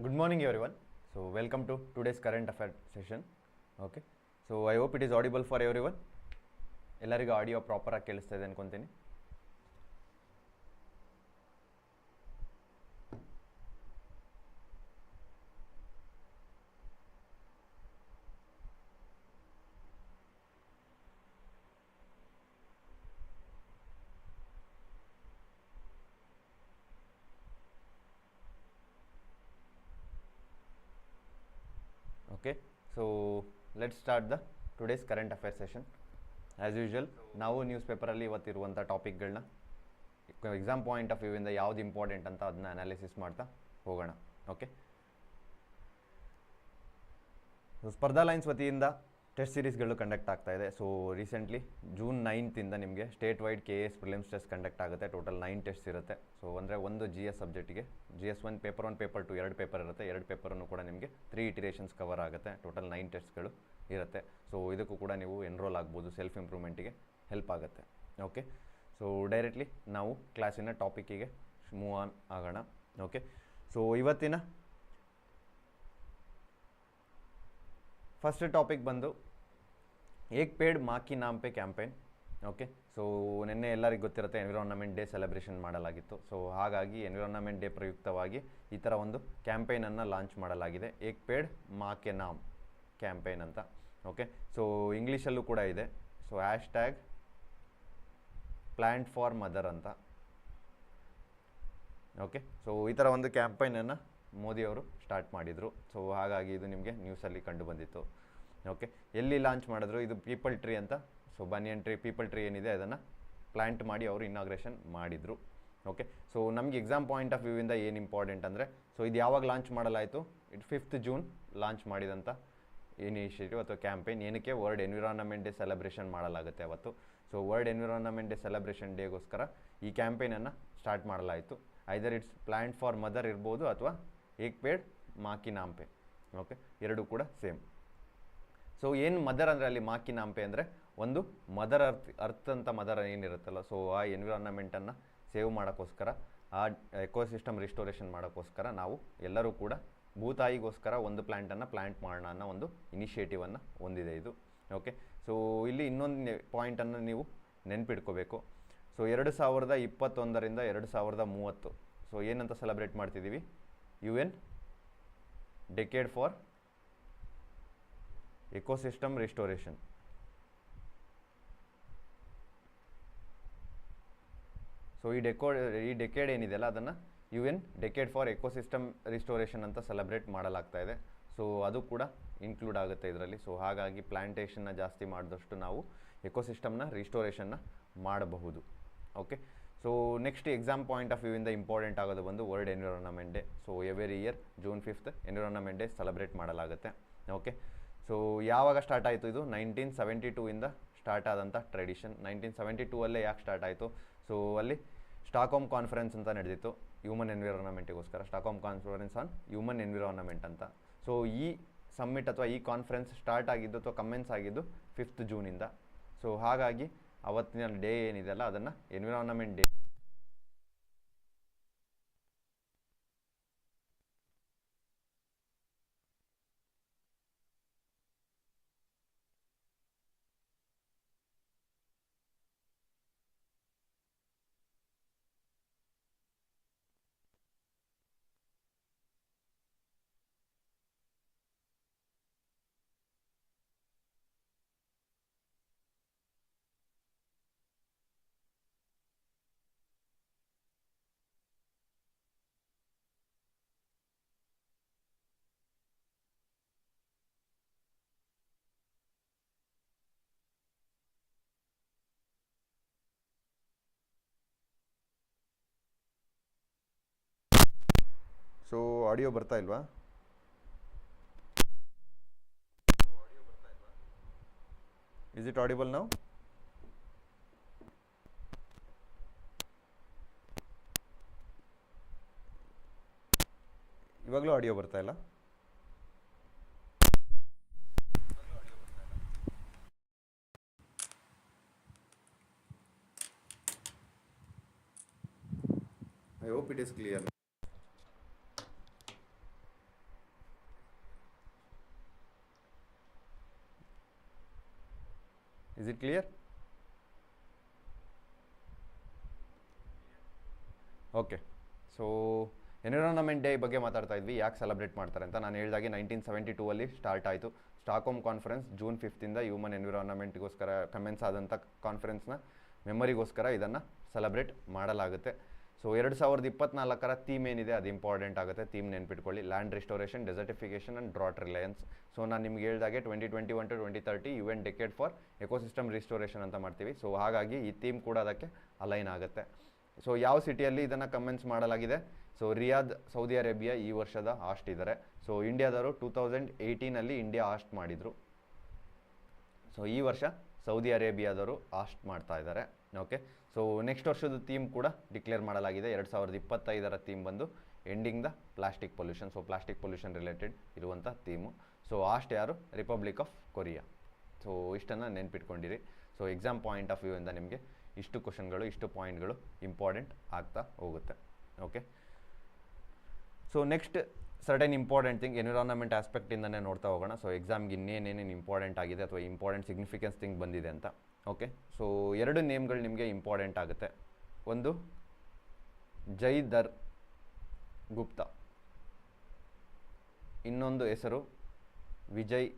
Good morning, everyone. So, welcome to today's current affair session. Okay. So, I hope it is audible for everyone. ಎಲ್ಲರಿಗೂ audio ಪ್ರಾಪರಾಗಿ ಕೇಳಿಸ್ತಾ ಇದೆ ಅನ್ಕೊಂತೀನಿ okay so let start the today's current affair session as usual ನಾವು news ಪೇಪರಲ್ಲಿ ಇವತ್ತಿರುವಂಥ ಟಾಪಿಕ್ಗಳನ್ನ exam point of ವ್ಯೂವಿಂದ ಯಾವ್ದು ಇಂಪಾರ್ಟೆಂಟ್ ಅಂತ ಅದನ್ನ ಅನಾಲಿಸಿಸ್ ಮಾಡ್ತಾ ಹೋಗೋಣ. ಓಕೆ ಸ್ಪರ್ಧಾ ಲೈನ್ಸ್ ವತಿಯಿಂದ ಟೆಸ್ಟ್ ಸೀರೀಸ್ಗಳು ಕಂಡಕ್ಟ್ ಆಗ್ತಾ ಇದೆ. ಸೊ ರೀಸೆಂಟ್ಲಿ ಜೂನ್ ನೈನ್ತಿಂದ ನಿಮಗೆ state wide K S prelims test conduct ಆಗುತ್ತೆ. ಟೋಟಲ್ ನೈನ್ ಟೆಸ್ಟ್ ಇರುತ್ತೆ. ಸೊ ಅಂದರೆ ಒಂದು G S ಸಬ್ಜೆಕ್ಟಿಗೆ G S one paper one paper two ಎರಡು ಪೇಪರ್ ಇರುತ್ತೆ. ಎರಡು ಪೇಪರನ್ನು ಕೂಡ ನಿಮಗೆ ತ್ರೀ ಇಟಿರೇಷನ್ಸ್ ಕವರ್ ಆಗುತ್ತೆ. ಟೋಟಲ್ ನೈನ್ ಟೆಸ್ಟ್ಗಳು ಇರುತ್ತೆ. ಸೊ ಇದಕ್ಕೂ ಕೂಡ ನೀವು ಎನ್ರೋಲ್ ಆಗ್ಬೋದು ಸೆಲ್ಫ್ ಇಂಪ್ರೂವ್ಮೆಂಟಿಗೆ ಹೆಲ್ಪ್ ಆಗುತ್ತೆ. ಓಕೆ ಸೊ ಡೈರೆಕ್ಟ್ಲಿ ನಾವು ಕ್ಲಾಸಿನ ಟಾಪಿಕ್ಕಿಗೆ ಮೂವ್ ಆನ್ ಆಗೋಣ. ಓಕೆ ಸೊ ಇವತ್ತಿನ ಫಸ್ಟ್ ಟಾಪಿಕ್ ಬಂದು ಏಕ್ ಪೇಡ್ ಮಾಕಿ ನಾಮ್ ಪೆ ಕ್ಯಾಂಪೇನ್ ಓಕೆ ಸೊ ನಿನ್ನೆ ಎಲ್ಲರಿಗೂ ಗೊತ್ತಿರುತ್ತೆ ಎನ್ವಿರಾನ್ಮೆಂಟ್ ಡೇ ಸೆಲೆಬ್ರೇಷನ್ ಮಾಡಲಾಗಿತ್ತು. ಸೊ ಹಾಗಾಗಿ ಎನ್ವಿರಾನ್ಮೆಂಟ್ ಡೇ ಪ್ರಯುಕ್ತವಾಗಿ ಈ ಥರ ಒಂದು ಕ್ಯಾಂಪೇನನ್ನು ಲಾಂಚ್ ಮಾಡಲಾಗಿದೆ. ಏಕ್ ಪೇಡ್ ಮಾಕೆ ನಾಮ್ ಕ್ಯಾಂಪೇನ್ ಅಂತ. ಓಕೆ ಸೊ ಇಂಗ್ಲೀಷಲ್ಲೂ ಕೂಡ ಇದೆ. So hash tag plant for mother ಅಂತ. ಓಕೆ ಸೊ ಈ ಥರ ಒಂದು ಕ್ಯಾಂಪೈನನ್ನು ಮೋದಿಯವರು ಸ್ಟಾರ್ಟ್ ಮಾಡಿದರು. ಸೊ ಹಾಗಾಗಿ ಇದು ನಿಮಗೆ ನ್ಯೂಸಲ್ಲಿ ಕಂಡು ಬಂದಿತ್ತು. ಓಕೆ ಎಲ್ಲಿ ಲಾಂಚ್ ಮಾಡಿದ್ರು? ಇದು ಪೀಪಲ್ ಟ್ರೀ ಅಂತ. So banyan tree peepal tree ಏನಿದೆ ಅದನ್ನು ಪ್ಲ್ಯಾಂಟ್ ಮಾಡಿ ಅವರು ಇನಾಗ್ರೇಷನ್ ಮಾಡಿದರು. ಓಕೆ ಸೊ ನಮಗೆ ಎಕ್ಸಾಮ್ ಪಾಯಿಂಟ್ ಆಫ್ ವ್ಯೂವಿಂದ ಏನು ಇಂಪಾರ್ಟೆಂಟ್ ಅಂದರೆ ಸೊ ಇದು ಯಾವಾಗ ಲಾಂಚ್ ಮಾಡಲಾಯಿತು? ಇಟ್ ಫಿಫ್ತ್ ಜೂನ್ ಲಾಂಚ್ ಮಾಡಿದಂಥ ಇನಿಷಿಯೇಟಿವ್ ಅಥವಾ ಕ್ಯಾಂಪೇನ್ ಏನಕ್ಕೆ ವರ್ಲ್ಡ್ ಎನ್ವಿರಾನ್ಮೆಂಟ್ ಡೇ ಸೆಲೆಬ್ರೇಷನ್ ಮಾಡಲಾಗುತ್ತೆ ಅವತ್ತು. So world environment day celebration ಡೇಗೋಸ್ಕರ ಈ ಕ್ಯಾಂಪೇನನ್ನು ಸ್ಟಾರ್ಟ್ ಮಾಡಲಾಯಿತು. Either it's plant for mother ಇರ್ಬೋದು ಅಥವಾ ಏಕ್ ಪೇಡ್ ಮಾಕಿ ನಾಂಪೆ ಓಕೆ ಎರಡೂ ಕೂಡ ಸೇಮ್ ಸೊ ಏನು ಮದರ್ ಅಂದರೆ ಅಲ್ಲಿ ಮಾಕಿ ನಾಂಪೆ ಅಂದರೆ ಒಂದು ಮದರ್ ಅರ್ತ್ ಅರ್ತ್ ಅಂತ ಮದರ್ ಏನಿರುತ್ತಲ್ಲ ಸೊ ಆ ಎನ್ವಿರಾನ್ಮೆಂಟನ್ನು ಸೇವ್ ಮಾಡೋಕ್ಕೋಸ್ಕರ, ಆ ಎಕೋಸಿಸ್ಟಮ್ ರಿಸ್ಟೋರೇಷನ್ ಮಾಡೋಕ್ಕೋಸ್ಕರ ನಾವು ಎಲ್ಲರೂ ಕೂಡ ಭೂತಾಯಿಗೋಸ್ಕರ ಒಂದು ಪ್ಲ್ಯಾಂಟನ್ನು ಪ್ಲ್ಯಾಂಟ್ ಮಾಡೋಣ ಅನ್ನೋ ಒಂದು ಇನಿಷಿಯೇಟಿವನ್ನು ಹೊಂದಿದೆ ಇದು. ಓಕೆ? ಸೊ, ಇಲ್ಲಿ ಇನ್ನೊಂದು ಪಾಯಿಂಟನ್ನು ನೀವು ನೆನ್ಪಿಟ್ಕೋಬೇಕು. ಸೊ, ಎರಡು ಸಾವಿರದ ಇಪ್ಪತ್ತೊಂದರಿಂದ ಎರಡು ಸಾವಿರದ ಮೂವತ್ತು. ಸೊ, ಏನಂತ ಸೆಲೆಬ್ರೇಟ್ ಮಾಡ್ತಿದ್ದೀವಿ? U N decade for ecosystem restoration. So, ಈ ಡೆಕೋ, ಈ ಡೆಕೇಡ್ ಏನಿದೆಯಲ್ಲ ಅದನ್ನು U N decade for ecosystem restoration ಅಂತ ಸೆಲೆಬ್ರೇಟ್ ಮಾಡಲಾಗ್ತಾ ಇದೆ. ಸೊ ಅದು ಕೂಡ ಇನ್ಕ್ಲೂಡ್ ಆಗುತ್ತೆ ಇದರಲ್ಲಿ. ಸೊ ಹಾಗಾಗಿ ಪ್ಲ್ಯಾಂಟೇಷನ್ನ ಜಾಸ್ತಿ ಮಾಡಿದಷ್ಟು ನಾವು ಎಕೋಸಿಸ್ಟಮ್ನ ರಿಸ್ಟೋರೇಷನ್ನ ಮಾಡಬಹುದು. Okay? So next exam point of ವ್ಯೂವಿಂದ important ಆಗೋದು ಬಂದು world environment day. So every year June fifth environment day celebrate ಮಾಡಲಾಗುತ್ತೆ. ಓಕೆ? ಸೊ ಯಾವಾಗ ಸ್ಟಾರ್ಟ್ ಆಯಿತು ಇದು? ನೈನ್ಟೀನ್ ಸೆವೆಂಟಿ ಟೂ ಇಂದ ಸ್ಟಾರ್ಟ್ ಆದಂಥ ಟ್ರೆಡಿಷನ್. ನೈನ್ಟೀನ್ ಸೆವೆಂಟಿ ಟೂ ಅಲ್ಲೇ ಯಾಕೆ ಸ್ಟಾರ್ಟ್ ಆಯಿತು? ಸೊ ಅಲ್ಲಿ ಸ್ಟಾಕ್ಹೋಮ್ ಕಾನ್ಫರೆನ್ಸ್ ಅಂತ ನಡೆದಿತ್ತು. Human ಎನ್ವಿರಾನ್ಮೆಂಟಿಗೋಸ್ಕರ Stockholm conference on human environment ಅಂತ. ಸೊ ಈ ಸಮ್ಮಿಟ್ ಅಥವಾ ಈ ಕಾನ್ಫರೆನ್ಸ್ ಸ್ಟಾರ್ಟ್ ಆಗಿದ್ದು ಅಥವಾ ಕಮೆನ್ಸ್ ಆಗಿದ್ದು ಫಿಫ್ತ್ ಜೂನಿಂದ ಸೊ ಹಾಗಾಗಿ ಅವತ್ತಿನ ಡೇ ಏನಿದೆಯಲ್ಲ ಅದನ್ನು ಎನ್ವಿರಾನ್ಮೆಂಟ್ ಡೇ ಸೊ ಆಡಿಯೋ ಬರ್ತಾ ಇಲ್ವಾ? ಇಸ್ ಇಟ್ ಆಡಿಬಲ್ ನಾವು ಇವಾಗಲೂ ಆಡಿಯೋ ಬರ್ತಾ ಇಲ್ಲ. I hope it is clear is it clear okay so environment day ಬಗ್ಗೆ ಮಾತಾಡ್ತಾ ಇದ್ವಿ. ಯಾಕೆ ಸೆಲೆಬ್ರೇಟ್ ಮಾಡ್ತಾರೆ ಅಂತ ನಾನು ಹೇಳಿದಾಗೆ ನೈನ್ಟೀನ್ ಸೆವೆಂಟಿ ಟೂ ಅಲ್ಲಿ ಸ್ಟಾರ್ಟ್ ಆಯಿತು. ಸ್ಟಾಕ್ಹೋಮ್ ಕಾನ್ಫರೆನ್ಸ್ ಜೂನ್ ಫಿಫ್ತಿಂದ ಹ್ಯೂಮನ್ ಎನ್ವಿರಾನ್ಮೆಂಟ್ಗೋಸ್ಕರ ಕಮೆನ್ಸ್ ಆದಂಥ ಕಾನ್ಫರೆನ್ಸ್ನ ಮೆಮರಿಗೋಸ್ಕರ ಇದನ್ನು ಸೆಲೆಬ್ರೇಟ್ ಮಾಡಲಾಗುತ್ತೆ. ಸೊ ಎರಡು ಸಾವಿರದ ಇಪ್ಪತ್ನಾಲ್ಕರ ಥೀಮ್ ಏನಿದೆ, ಅದು ಇಂಪಾರ್ಟೆಂಟ್ ಆಗುತ್ತೆ. ಥೀಮ್ ನೆನ್ಪಿಟ್ಕೊಳ್ಳಿ. Land restoration desertification and drought resilience so ನಾನು ನಿಮ್ಗೆ ಹೇಳಿದಾಗೆ twenty twenty one to twenty thirty U N decade for ecosystem restoration ಅಂತ ಮಾಡ್ತೀವಿ. ಸೊ ಹಾಗಾಗಿ ಈ ಥೀಮ್ ಕೂಡ ಅದಕ್ಕೆ ಅಲೈನ್ ಆಗುತ್ತೆ. ಸೊ ಯಾವ ಸಿಟಿಯಲ್ಲಿ ಇದನ್ನು ಕಮೆನ್ಸ್ ಮಾಡಲಾಗಿದೆ? ಸೊ ರಿಯಾದ್ ಸೌದಿ ಅರೇಬಿಯಾ ಈ ವರ್ಷದ ಹಾಸ್ಟ್ ಇದ್ದಾರೆ ಸೊ ಇಂಡಿಯಾದವರು ಟೂ ತೌಸಂಡ್ ಏಯ್ಟೀನಲ್ಲಿ ಇಂಡಿಯಾ ಹಾಸ್ಟ್ ಮಾಡಿದರು. ಸೊ ಈ ವರ್ಷ ಸೌದಿ ಅರೇಬಿಯಾದವರು ಹಾಸ್ಟ್ ಮಾಡ್ತಾ ಇದ್ದಾರೆ ಓಕೆ ಸೊ ನೆಕ್ಸ್ಟ್ ವರ್ಷದ ಥೀಮ್ ಕೂಡ ಡಿಕ್ಲೇರ್ ಮಾಡಲಾಗಿದೆ. ಎರಡು ಸಾವಿರದ ಇಪ್ಪತ್ತೈದರ ಥೀಮ್ ಬಂದು ending the plastic pollution so plastic pollution related ಇರುವಂಥ ಥೀಮು ಸೊ ಆಸ್ಟ್ ಯಾರು? ರಿಪಬ್ಲಿಕ್ ಆಫ್ ಕೊರಿಯಾ ಸೊ ಇಷ್ಟನ್ನು ನೆನ್ಪಿಟ್ಕೊಂಡಿರಿ. So exam point of view ಇಂದ ನಿಮಗೆ ಇಷ್ಟು ಕ್ವಶನ್ಗಳು ಇಷ್ಟು ಪಾಯಿಂಟ್ಗಳು ಇಂಪಾರ್ಟೆಂಟ್ ಆಗ್ತಾ ಹೋಗುತ್ತೆ. Okay so next certain important thing environment ಆಸ್ಪೆಕ್ಟಿಂದನೇ ನೋಡ್ತಾ ಹೋಗೋಣ. ಸೊ ಎಕ್ಸಾಮ್ಗೆ ಇನ್ನೇನೇನೇನು ಇಂಪಾರ್ಟೆಂಟ್ ಆಗಿದೆ ಅಥವಾ ಇಂಪಾರ್ಟೆಂಟ್ ಸಿಗ್ನಿಫಿಕೆನ್ಸ್ ಥಿಂಗ್ ಬಂದಿದೆ ಅಂತ. ಓಕೆ ಸೊ ಎರಡು ನೇಮ್ಗಳು ನಿಮಗೆ ಇಂಪಾರ್ಟೆಂಟ್ ಆಗುತ್ತೆ. ಒಂದು, ಜೈದರ್ ಗುಪ್ತ. ಇನ್ನೊಂದು ಹೆಸರು, ವಿಜಯ್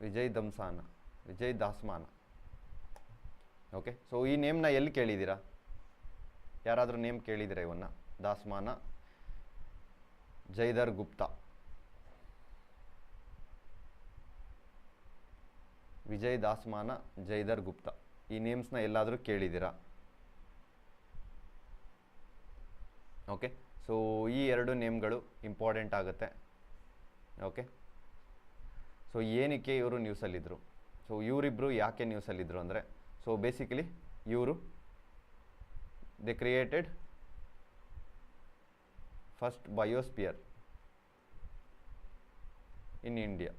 ವಿಜಯ್ ದಂಸಾನ, ವಿಜಯ್ ದಾಸ್ಮಾನ. ಓಕೆ ಸೊ ಈ ನೇಮ್ನ ಎಲ್ಲಿ ಕೇಳಿದ್ದೀರಾ? ಯಾರಾದರೂ ನೇಮ್ ಕೇಳಿದ್ದೀರಾ ಇವನ್ನ? ದಾಸ್ಮಾನ ಜೈದರ್ ಗುಪ್ತಾ. ವಿಜಯ್ ದಾಸ್ಮಾನ, ಜೈದರ್ ಗುಪ್ತಾ. ಈ ನೇಮ್ಸ್ನ ಎಲ್ಲಾದರೂ ಕೇಳಿದ್ದೀರಾ? ಓಕೆ ಸೊ ಈ ಎರಡು ನೇಮ್ಗಳು ಇಂಪಾರ್ಟೆಂಟ್ ಆಗುತ್ತೆ. ಓಕೆ ಸೊ ಏನಕ್ಕೆ ಇವರು ನ್ಯೂಸಲ್ಲಿದ್ದರು ಸೊ ಇವರಿಬ್ಬರು ಯಾಕೆ ನ್ಯೂಸಲ್ಲಿದ್ದರು ಅಂದರೆ ಸೊ ಬೇಸಿಕಲಿ ಇವರು they created first biosphere in India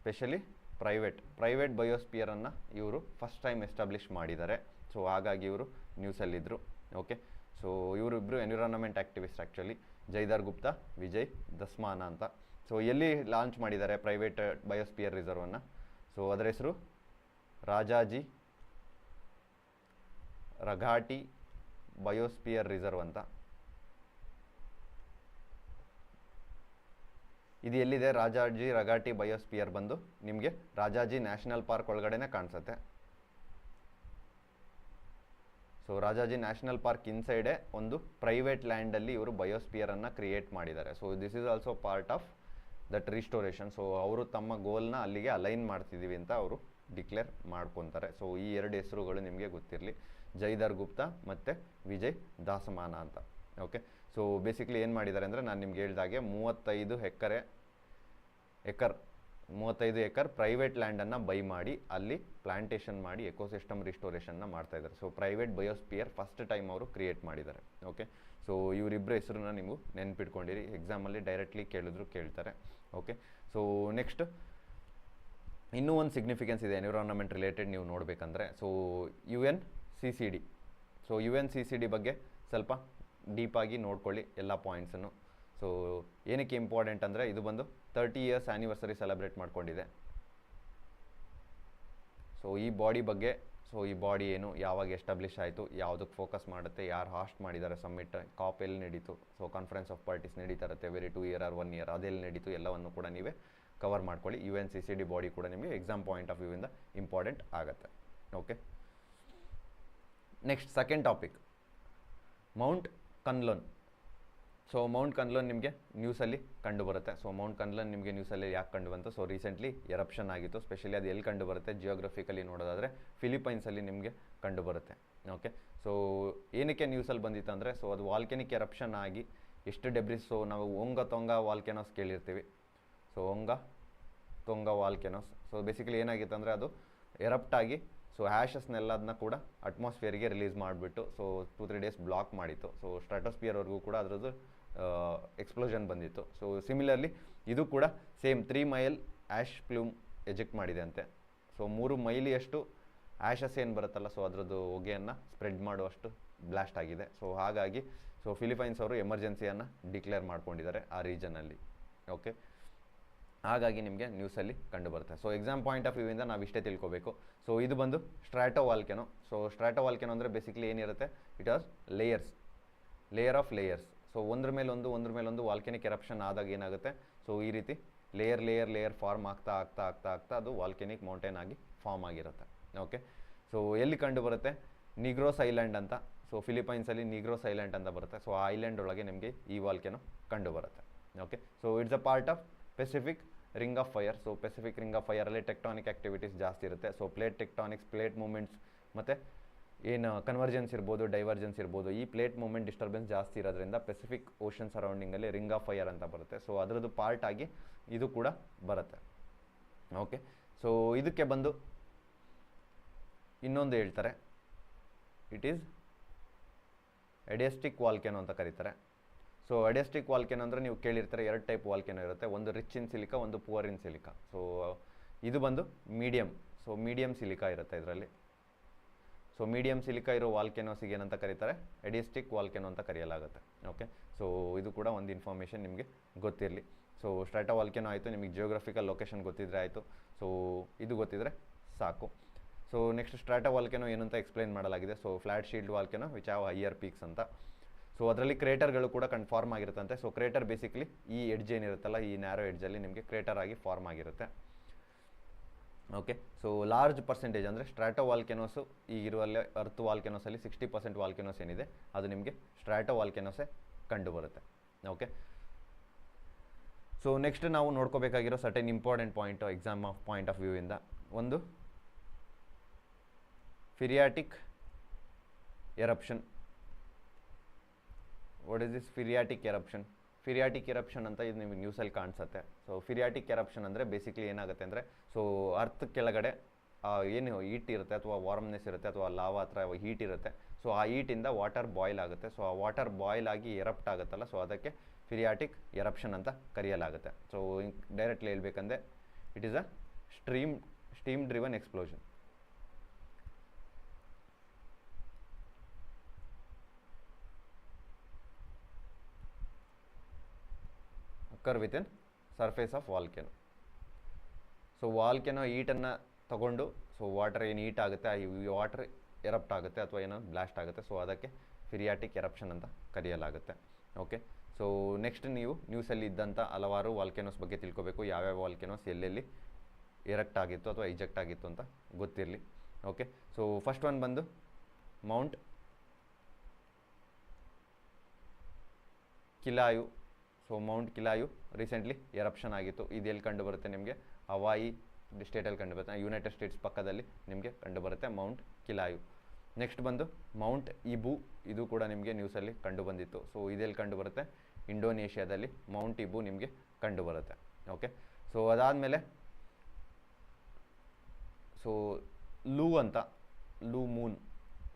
specially private private ಬಯೋಸ್ಪಿಯರನ್ನು ಇವರು ಫಸ್ಟ್ ಟೈಮ್ ಎಸ್ಟಾಬ್ಲಿಷ್ ಮಾಡಿದ್ದಾರೆ. ಸೊ ಹಾಗಾಗಿ ಇವರು ನ್ಯೂಸಲ್ಲಿದ್ದರು ಓಕೆ ಸೊ ಇವರಿಬ್ಬರು environment activist actually Jaidhar Gupta Vijay Dhasmana ಅಂತ. ಸೊ ಎಲ್ಲಿ ಲಾಂಚ್ ಮಾಡಿದ್ದಾರೆ ಪ್ರೈವೇಟ್ ಬಯೋಸ್ಪಿಯರ್ ರಿಸರ್ವನ್ನು ಸೊ ಅದರ ಹೆಸರು ರಾಜಾಜಿ ರಘಾಟಿ ಬಯೋಸ್ಪಿಯರ್ ರಿಸರ್ವ್ ಅಂತ. ಇದು ಎಲ್ಲಿದೆ? ರಾಜಾಜಿ ರಗಾಟಿ ಬಯೋಸ್ಪಿಯರ್ ಬಂದು ನಿಮಗೆ ರಾಜಾಜಿ ನ್ಯಾಷನಲ್ ಪಾರ್ಕ್ ಒಳಗಡೆನೆ ಕಾಣಿಸುತ್ತೆ. ಸೊ ರಾಜಾಜಿ ನ್ಯಾಷನಲ್ ಪಾರ್ಕ್ ಇನ್ಸೈಡೇ ಒಂದು ಪ್ರೈವೇಟ್ ಲ್ಯಾಂಡಲ್ಲಿ ಇವರು ಬಯೋಸ್ಪಿಯರನ್ನು ಕ್ರಿಯೇಟ್ ಮಾಡಿದ್ದಾರೆ. So this is also part of that restoration so ಅವರು ತಮ್ಮ ಗೋಲ್ನ ಅಲ್ಲಿಗೆ ಅಲೈನ್ ಮಾಡ್ತಿದ್ದೀವಿ ಅಂತ ಅವರು ಡಿಕ್ಲೇರ್ ಮಾಡ್ಕೊತಾರೆ. ಸೊ ಈ ಎರಡು ಹೆಸರುಗಳು ನಿಮಗೆ ಗೊತ್ತಿರಲಿ. ಜೈದರ್ ಗುಪ್ತಾ ಮತ್ತು ವಿಜಯ್ ದಾಸಮಾನ ಅಂತ. ಓಕೆ ಸೊ ಬೇಸಿಕ್ಲಿ ಏನು ಮಾಡಿದ್ದಾರೆ ಅಂದರೆ ನಾನು ನಿಮ್ಗೆ ಹೇಳಿದಾಗೆ ಮೂವತ್ತೈದು ಎಕರೆ ಎಕರ್, ಮೂವತ್ತೈದು ಎಕರ್ ಪ್ರೈವೇಟ್ ಲ್ಯಾಂಡನ್ನು ಬೈ ಮಾಡಿ, ಅಲ್ಲಿ ಪ್ಲಾಂಟೇಷನ್ ಮಾಡಿ ಎಕೋಸಿಸ್ಟಮ್ ರಿಸ್ಟೋರೇಷನ್ನ ಮಾಡ್ತಾ ಇದ್ದಾರೆ. So private biosphere first time ಅವರು ಕ್ರಿಯೇಟ್ ಮಾಡಿದ್ದಾರೆ. ಓಕೆ ಸೊ ಇವರಿಬ್ಬರ ಹೆಸರನ್ನ ನೀವು ನೆನ್ಪಿಟ್ಕೊಂಡಿರಿ. ಎಕ್ಸಾಮಲ್ಲಿ ಡೈರೆಕ್ಟ್ಲಿ ಕೇಳಿದ್ರು ಕೇಳ್ತಾರೆ. ಓಕೆ ಸೊ ನೆಕ್ಸ್ಟ್ ಇನ್ನೂ ಒಂದು ಸಿಗ್ನಿಫಿಕೆನ್ಸ್ ಇದೆ ಎನ್ವಿರಾನ್ಮೆಂಟ್ ರಿಲೇಟೆಡ್ ನೀವು ನೋಡಬೇಕಂದ್ರೆ. So U N C C D so U N C C D ಬಗ್ಗೆ ಸ್ವಲ್ಪ ಡೀಪಾಗಿ ನೋಡ್ಕೊಳ್ಳಿ ಎಲ್ಲ ಪಾಯಿಂಟ್ಸನ್ನು ಸೊ ಏನಕ್ಕೆ ಇಂಪಾರ್ಟೆಂಟ್ ಅಂದರೆ ಇದು ಬಂದು ತರ್ಟಿ ಇಯರ್ಸ್ ಆ್ಯನಿವರ್ಸರಿ ಸೆಲೆಬ್ರೇಟ್ ಮಾಡಿಕೊಂಡಿದೆ. ಸೊ ಈ ಬಾಡಿ ಬಗ್ಗೆ ಸೊ ಈ ಬಾಡಿ ಏನು ಯಾವಾಗ ಎಸ್ಟಾಬ್ಲಿಷ್ ಆಯಿತು ಯಾವುದಕ್ಕೆ ಫೋಕಸ್ ಮಾಡುತ್ತೆ, ಯಾರು ಹಾಸ್ಟ್ ಮಾಡಿದ್ದಾರೆ ಸಮ್ಮಿಟ್ ಕಾಪ್ ಎಲ್ಲಿ ನಡೀತು ಸೊ ಕಾನ್ಫರೆನ್ಸ್ ಆಫ್ ಪಾರ್ಟೀಸ್ ನಡೀತಾ ಇರುತ್ತೆ every two year or one year ಅದೆಲ್ಲಿ ನಡೀತು, ಎಲ್ಲವನ್ನು ಕೂಡ ನೀವೇ ಕವರ್ ಮಾಡ್ಕೊಳ್ಳಿ. U N C C D body ಕೂಡ ನಿಮಗೆ ಎಕ್ಸಾಮ್ ಪಾಯಿಂಟ್ ಆಫ್ ವ್ಯೂವಿಂದ ಇಂಪಾರ್ಟೆಂಟ್ ಆಗುತ್ತೆ. Okay next second topic Mount Kanlaon so Mount Kanlaon ನಿಮಗೆ ನ್ಯೂಸಲ್ಲಿ ಕಂಡು ಬರುತ್ತೆ. ಸೊ ಮೌಂಟ್ ಕನ್ಲನ್ ನಿಮಗೆ ನ್ಯೂಸಲ್ಲಿ ಯಾಕೆ ಕಂಡು ಬಂತು? ಸೊ ರೀಸೆಂಟ್ಲಿ ಎರಪ್ಷನ್ ಆಗಿತ್ತು. ಸ್ಪೆಷಲಿ ಅದು ಎಲ್ಲಿ ಕಂಡು ಬರುತ್ತೆ? ಜಿಯೋಗ್ರಫಿಕಲಿ ನೋಡೋದಾದರೆ ಫಿಲಿಪೈನ್ಸಲ್ಲಿ ನಿಮಗೆ ಕಂಡು ಬರುತ್ತೆ. ಓಕೆ ಸೊ ಏನಕ್ಕೆ ನ್ಯೂಸಲ್ಲಿ ಬಂದಿತ್ತು ಅಂದರೆ ಸೊ ಅದು ವಾಲ್ಕೆನಿಕ್ ಎರಪ್ಷನ್ ಆಗಿ ಎಷ್ಟು ಡೆಬ್ರಿಸ್ ಸೊ ನಾವು Hunga Tonga volcanoes ಕೇಳಿರ್ತೀವಿ. So Hunga Tonga volcanoes so basically ಏನಾಗಿತ್ತು ಅಂದರೆ, ಅದು ಎರಪ್ಟ್ ಆಗಿ ಸೊ ಹ್ಯಾಷಸ್ನೆಲ್ಲದನ್ನ ಕೂಡ ಅಟ್ಮಾಸ್ಫಿಯರ್ಗೆ ರಿಲೀಸ್ ಮಾಡಿಬಿಟ್ಟು so two three days block ಮಾಡಿತ್ತು. ಸೊ ಸ್ಟ್ರಾಟೋಸ್ಫಿಯರ್ವರೆಗೂ ಕೂಡ ಅದರದ್ದು ಎಕ್ಸ್ಪ್ಲೋಷನ್ ಬಂದಿತ್ತು. ಸೊ ಸಿಮಿಲರ್ಲಿ ಇದು ಕೂಡ same three mile ash plume eject ಮಾಡಿದೆ ಅಂತೆ ಸೊ ಮೂರು ಮೈಲಿಯಷ್ಟು ಆ್ಯಶಸ್ ಏನು ಬರುತ್ತಲ್ಲ ಸೊ ಅದರದ್ದು ಹೊಗೆಯನ್ನು ಸ್ಪ್ರೆಡ್ ಮಾಡುವಷ್ಟು ಬ್ಲಾಸ್ಟ್ ಆಗಿದೆ. ಸೊ ಹಾಗಾಗಿ ಸೊ ಫಿಲಿಪೈನ್ಸ್ ಅವರು ಎಮರ್ಜೆನ್ಸಿಯನ್ನು ಡಿಕ್ಲೇರ್ ಮಾಡ್ಕೊಂಡಿದ್ದಾರೆ ಆ ರೀಜನಲ್ಲಿ ಓಕೆ ಹಾಗಾಗಿ ನಿಮಗೆ ನ್ಯೂಸಲ್ಲಿ ಕಂಡು ಬರುತ್ತೆ. ಸೊ ಎಕ್ಸಾಮ್ ಪಾಯಿಂಟ್ ಆಫ್ ವ್ಯೂವಿಂದ ನಾವು ಇಷ್ಟೇ ತಿಳ್ಕೊಬೇಕು. ಸೊ ಇದು ಬಂದು strato volcano so strato volcano ಅಂದರೆ ಬೇಸಿಕಲಿ ಏನಿರುತ್ತೆ? It has layers layer of layers so ಒಂದ್ರ ಮೇಲೆ ಒಂದು, ಒಂದ್ರ ಮೇಲೆ ಒಂದು ವಾಲ್ಕೆನಿಕ್ ಎರಪ್ಷನ್ ಆದಾಗ ಏನಾಗುತ್ತೆ? ಸೊ ಈ ರೀತಿ ಲೇಯರ್ ಲೇಯರ್ ಲೇಯರ್ ಫಾರ್ಮ್ ಆಗ್ತಾ ಆಗ್ತಾ ಆಗ್ತಾ ಆಗ್ತಾ ಅದು ವಾಲ್ಕೆನಿಕ್ ಮೌಂಟೇನ್ ಆಗಿ ಫಾರ್ಮ್ ಆಗಿರುತ್ತೆ. ಓಕೆ ಸೊ ಎಲ್ಲಿ ಕಂಡು ಬರುತ್ತೆ? ನಿಗ್ರೋಸ್ ಐಲ್ಯಾಂಡ್ ಅಂತ. ಸೊ ಫಿಲಿಪೈನ್ಸಲ್ಲಿ ನಿಗ್ರೋಸ್ ಐಲ್ಯಾಂಡ್ ಅಂತ ಬರುತ್ತೆ. ಸೊ ಆ ಐಲ್ಯಾಂಡ್ ಒಳಗೆ ನಿಮಗೆ ಈ ವಾಲ್ಕೆನೋ ಕಂಡು ಬರುತ್ತೆ. Okay so it's a part of Pacific ring of fire so Pacific ring of ಫೈರಲ್ಲಿ tectonic activities ಜಾಸ್ತಿ ಇರುತ್ತೆ. So plate tectonics plate movements ಮತ್ತು ಏನು ಕನ್ವರ್ಜೆನ್ಸ್ ಇರ್ಬೋದು ಡೈವರ್ಜೆನ್ಸ್ ಇರ್ಬೋದು, ಈ ಪ್ಲೇಟ್ ಮೂಮೆಂಟ್ ಡಿಸ್ಟರ್ಬೆನ್ಸ್ ಜಾಸ್ತಿ ಇರೋದ್ರಿಂದ ಪೆಸಿಫಿಕ್ ಓಷನ್ ಸರೌಂಡಿಂಗಲ್ಲಿ ರಿಂಗ್ ಆಫ್ ಫೈರ್ ಅಂತ ಬರುತ್ತೆ. ಸೊ ಅದರದ್ದು ಪಾರ್ಟ್ ಆಗಿ ಇದು ಕೂಡ ಬರುತ್ತೆ. ಓಕೆ ಸೊ ಇದಕ್ಕೆ ಬಂದು ಇನ್ನೊಂದು ಹೇಳ್ತಾರೆ. ಇಟ್ ಈಸ್ ಎಡಿಯಸ್ಟಿಕ್ ವಾಲ್ಕೆನೋ ಅಂತ ಕರೀತಾರೆ. ಸೊ ಎಡಿಯಸ್ಟಿಕ್ ವಾಲ್ಕೆನೋ ಅಂದರೆ ನೀವು ಕೇಳಿರ್ತಾರೆ ಎರಡು ಟೈಪ್ ವಾಲ್ಕೆನೋ ಇರುತ್ತೆ. ಒಂದು ರಿಚ್ ಇನ್ ಸಿಲಿಕಾ ಒಂದು ಪುವರ್ ಇನ್ ಸಿಲಿಕಾ ಸೊ ಇದು ಬಂದು ಮೀಡಿಯಮ್ ಸೊ ಮೀಡಿಯಮ್ ಸಿಲಿಕಾ ಇರುತ್ತೆ ಇದರಲ್ಲಿ. ಸೊ ಮೀಡಿಯಂ ಸಿಲಿಕಾ ಇರೋ ವಾಲ್ಕೆನೋಸಿಗೆ ಏನಂತ ಕರೀತಾರೆ? ಎಡಿಯಸ್ಟಿಕ್ ವಾಲ್ಕೆನೋ ಅಂತ ಕರೆಯಲಾಗುತ್ತೆ. ಓಕೆ ಸೊ ಇದು ಕೂಡ ಒಂದು ಇನ್ಫಾರ್ಮೇಷನ್ ನಿಮಗೆ ಗೊತ್ತಿರಲಿ. ಸೊ ಸ್ಟ್ರಾಟಾ ವಾಲ್ಕೆನೋ ಆಯಿತು, ನಿಮಗೆ ಜಿಯೋಗ್ರಫಿಕಲ್ ಲೊಕೇಶನ್ ಗೊತ್ತಿದ್ರೆ ಆಯಿತು. ಸೊ ಇದು ಗೊತ್ತಿದ್ರೆ ಸಾಕು. ಸೊ ನೆಕ್ಸ್ಟ್ ಸ್ಟ್ರಾಟಾ ವಾಲ್ಕೆನೋ ಏನಂತ ಎಕ್ಸ್ಪ್ಲೈನ್ ಮಾಡಲಾಗಿದೆ. So flat shield volcano which have higher peaks ಅಂತ. ಸೊ ಅದರಲ್ಲಿ ಕ್ರೇಟರ್ಗಳು ಕೂಡ ಕನ್ಫಾರ್ಮ್ ಆಗಿರುತ್ತಂತೆ. ಸೊ ಕ್ರೇಟರ್ ಬೇಸಿಕ್ಲಿ ಈ ಎಡ್ಜ್ ಏನಿರುತ್ತಲ್ಲ, ಈ ನ್ಯಾರೋ ಎಡ್ಜಲ್ಲಿ ನಿಮಗೆ ಕ್ರೇಟರ್ ಆಗಿ ಫಾರ್ಮ್ ಆಗಿರುತ್ತೆ. ಓಕೆ ಸೊ ಲಾರ್ಜ್ ಪರ್ಸೆಂಟೇಜ್ ಅಂದರೆ ಸ್ಟ್ರಾಟೋ ವಾಲ್ಕೆನೋಸು ಈಗಿರುವಲ್ಲೇ ಅರ್ತ್ ವಾಲ್ಕೆನೋಸಲ್ಲಿ ಸಿಕ್ಸ್ಟಿ ಪರ್ಸೆಂಟ್ ವಾಲ್ಕೆನೋಸ್ ಏನಿದೆ, ಅದು ನಿಮಗೆ ಸ್ಟ್ರಾಟೋ ವಾಲ್ಕೆನೋಸೇ ಕಂಡು ಬರುತ್ತೆ ಓಕೆ ಸೊ ನೆಕ್ಸ್ಟ್ ನಾವು ನೋಡ್ಕೋಬೇಕಾಗಿರೋ certain important point exam of point of view ಇಂದ ಒಂದು phreatic eruption what is this phreatic eruption phreatic eruption ಅಂತ ಇದು ನಿಮಗೆ ನ್ಯೂಸಲ್ಲಿ ಕಾಣಿಸುತ್ತೆ. ಸೊ ಫಿರಿಯಾಟಿಕ್ ಎರಪ್ಷನ್ ಅಂದರೆ ಬೇಸಿಕ್ಲಿ ಏನಾಗುತ್ತೆ ಅಂದರೆ ಸೊ ಅರ್ತ್ ಕೆಳಗಡೆ ಏನು ಹೀಟ್ ಇರುತ್ತೆ ಅಥವಾ ವಾರ್ಮ್ನೆಸ್ ಇರುತ್ತೆ ಅಥವಾ ಲಾವಾ ಹತ್ರ ಹೀಟ್ ಇರುತ್ತೆ. ಸೊ ಆ ಹೀಟಿಂದ ವಾಟರ್ ಬಾಯ್ಲ್ ಆಗುತ್ತೆ. ಸೊ ಆ ವಾಟರ್ ಬಾಯ್ಲ್ ಆಗಿ ಎರಪ್ಟ್ ಆಗುತ್ತಲ್ಲ ಸೊ ಅದಕ್ಕೆ ಫಿರಿಯಾಟಿಕ್ ಎರಪ್ಷನ್ ಅಂತ ಕರೆಯಲಾಗುತ್ತೆ. ಸೊ ಡೈರೆಕ್ಟ್ಲಿ ಹೇಳ್ಬೇಕಂದ್ರೆ it is a stream steam driven explosion occur in surface of volcano. So volcano ಈಟನ್ನು ತಗೊಂಡು ಸೊ ವಾಟರ್ ಏನು ಈಟ್ ಆಗುತ್ತೆ, ಆ ವಾಟರ್ ಎರಪ್ಟ್ ಆಗುತ್ತೆ ಅಥವಾ ಏನೋ ಬ್ಲಾಸ್ಟ್ ಆಗುತ್ತೆ. ಸೊ ಅದಕ್ಕೆ ಫಿರಿಯಾಟಿಕ್ ಎರಪ್ಷನ್ ಅಂತ ಕರೆಯಲಾಗುತ್ತೆ. ಓಕೆ ಸೊ ನೆಕ್ಸ್ಟ್ ನೀವು ನ್ಯೂಸಲ್ಲಿ ಇದ್ದಂಥ ಹಲವಾರು ವಾಲ್ಕೆನೋಸ್ ಬಗ್ಗೆ ತಿಳ್ಕೊಬೇಕು. ಯಾವ್ಯಾವ ವಾಲ್ಕೆನೋಸ್ ಎಲ್ಲೆಲ್ಲಿ ಎರಕ್ಟ್ ಆಗಿತ್ತು ಅಥವಾ ಇಜೆಕ್ಟ್ ಆಗಿತ್ತು ಅಂತ ಗೊತ್ತಿರಲಿ. ಓಕೆ ಸೊ ಫಸ್ಟ್ ಒನ್ ಬಂದು Mount Kilauea so Mount Kilauea recently eruption ಆಗಿತ್ತು. ಇದು ಎಲ್ಲಿ ಕಂಡು ಬರುತ್ತೆ ನಿಮಗೆ? ಹವಾಯಿ ಸ್ಟೇಟಲ್ಲಿ ಕಂಡು ಬರುತ್ತೆ. ಯುನೈಟೆಡ್ ಸ್ಟೇಟ್ಸ್ ಪಕ್ಕದಲ್ಲಿ ನಿಮಗೆ ಕಂಡು ಬರುತ್ತೆ ಮೌಂಟ್ ಕಿಲಾಯು ನೆಕ್ಸ್ಟ್ ಬಂದು ಮೌಂಟ್ ಇಬು ಇದು ಕೂಡ ನಿಮಗೆ ನ್ಯೂಸಲ್ಲಿ ಕಂಡು ಬಂದಿತ್ತು. ಸೊ ಇದೆಲ್ಲಿ ಕಂಡು ಬರುತ್ತೆ? ಇಂಡೋನೇಷ್ಯಾದಲ್ಲಿ ಮೌಂಟ್ ಇಬು ನಿಮಗೆ ಕಂಡು ಬರುತ್ತೆ. ಓಕೆ ಸೊ ಅದಾದಮೇಲೆ ಸೊ ಲೂ ಅಂತ ಲೂ ಮೂನ್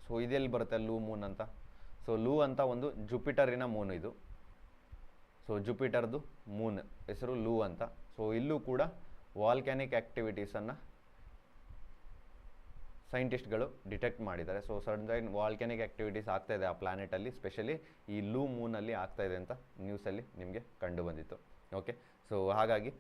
ಸೊ ಇದೆಲ್ಲಿ ಬರುತ್ತೆ ಲೂ ಮೂನ್ ಅಂತ? ಸೊ ಲೂ ಅಂತ ಒಂದು ಜುಪಿಟರಿನ ಮೂನ್ ಇದು. ಸೊ ಜುಪಿಟರ್ದು ಮೂನ್ ಹೆಸರು ಲೂ ಅಂತ. ಸೊ ಇಲ್ಲೂ ಕೂಡ ವಾಲ್ಕ್ಯಾನಿಕ್ ಆ್ಯಕ್ಟಿವಿಟೀಸನ್ನು ಸೈಂಟಿಸ್ಟ್ಗಳು ಡಿಟೆಕ್ಟ್ ಮಾಡಿದ್ದಾರೆ. ಸೊ ಸಡನ್ ವಾಲ್ಕ್ಯಾನಿಕ್ ಆ್ಯಕ್ಟಿವಿಟೀಸ್ ಆಗ್ತಾಯಿದೆ ಆ ಪ್ಲಾನೆಟಲ್ಲಿ ಸ್ಪೆಷಲಿ ಈ ಲೂ ಮೂನಲ್ಲಿ ಆಗ್ತಾಯಿದೆ ಅಂತ ನ್ಯೂಸಲ್ಲಿ ನಿಮಗೆ ಕಂಡು ಬಂದಿತ್ತು. ಓಕೆ ಸೊ ಹಾಗಾಗಿ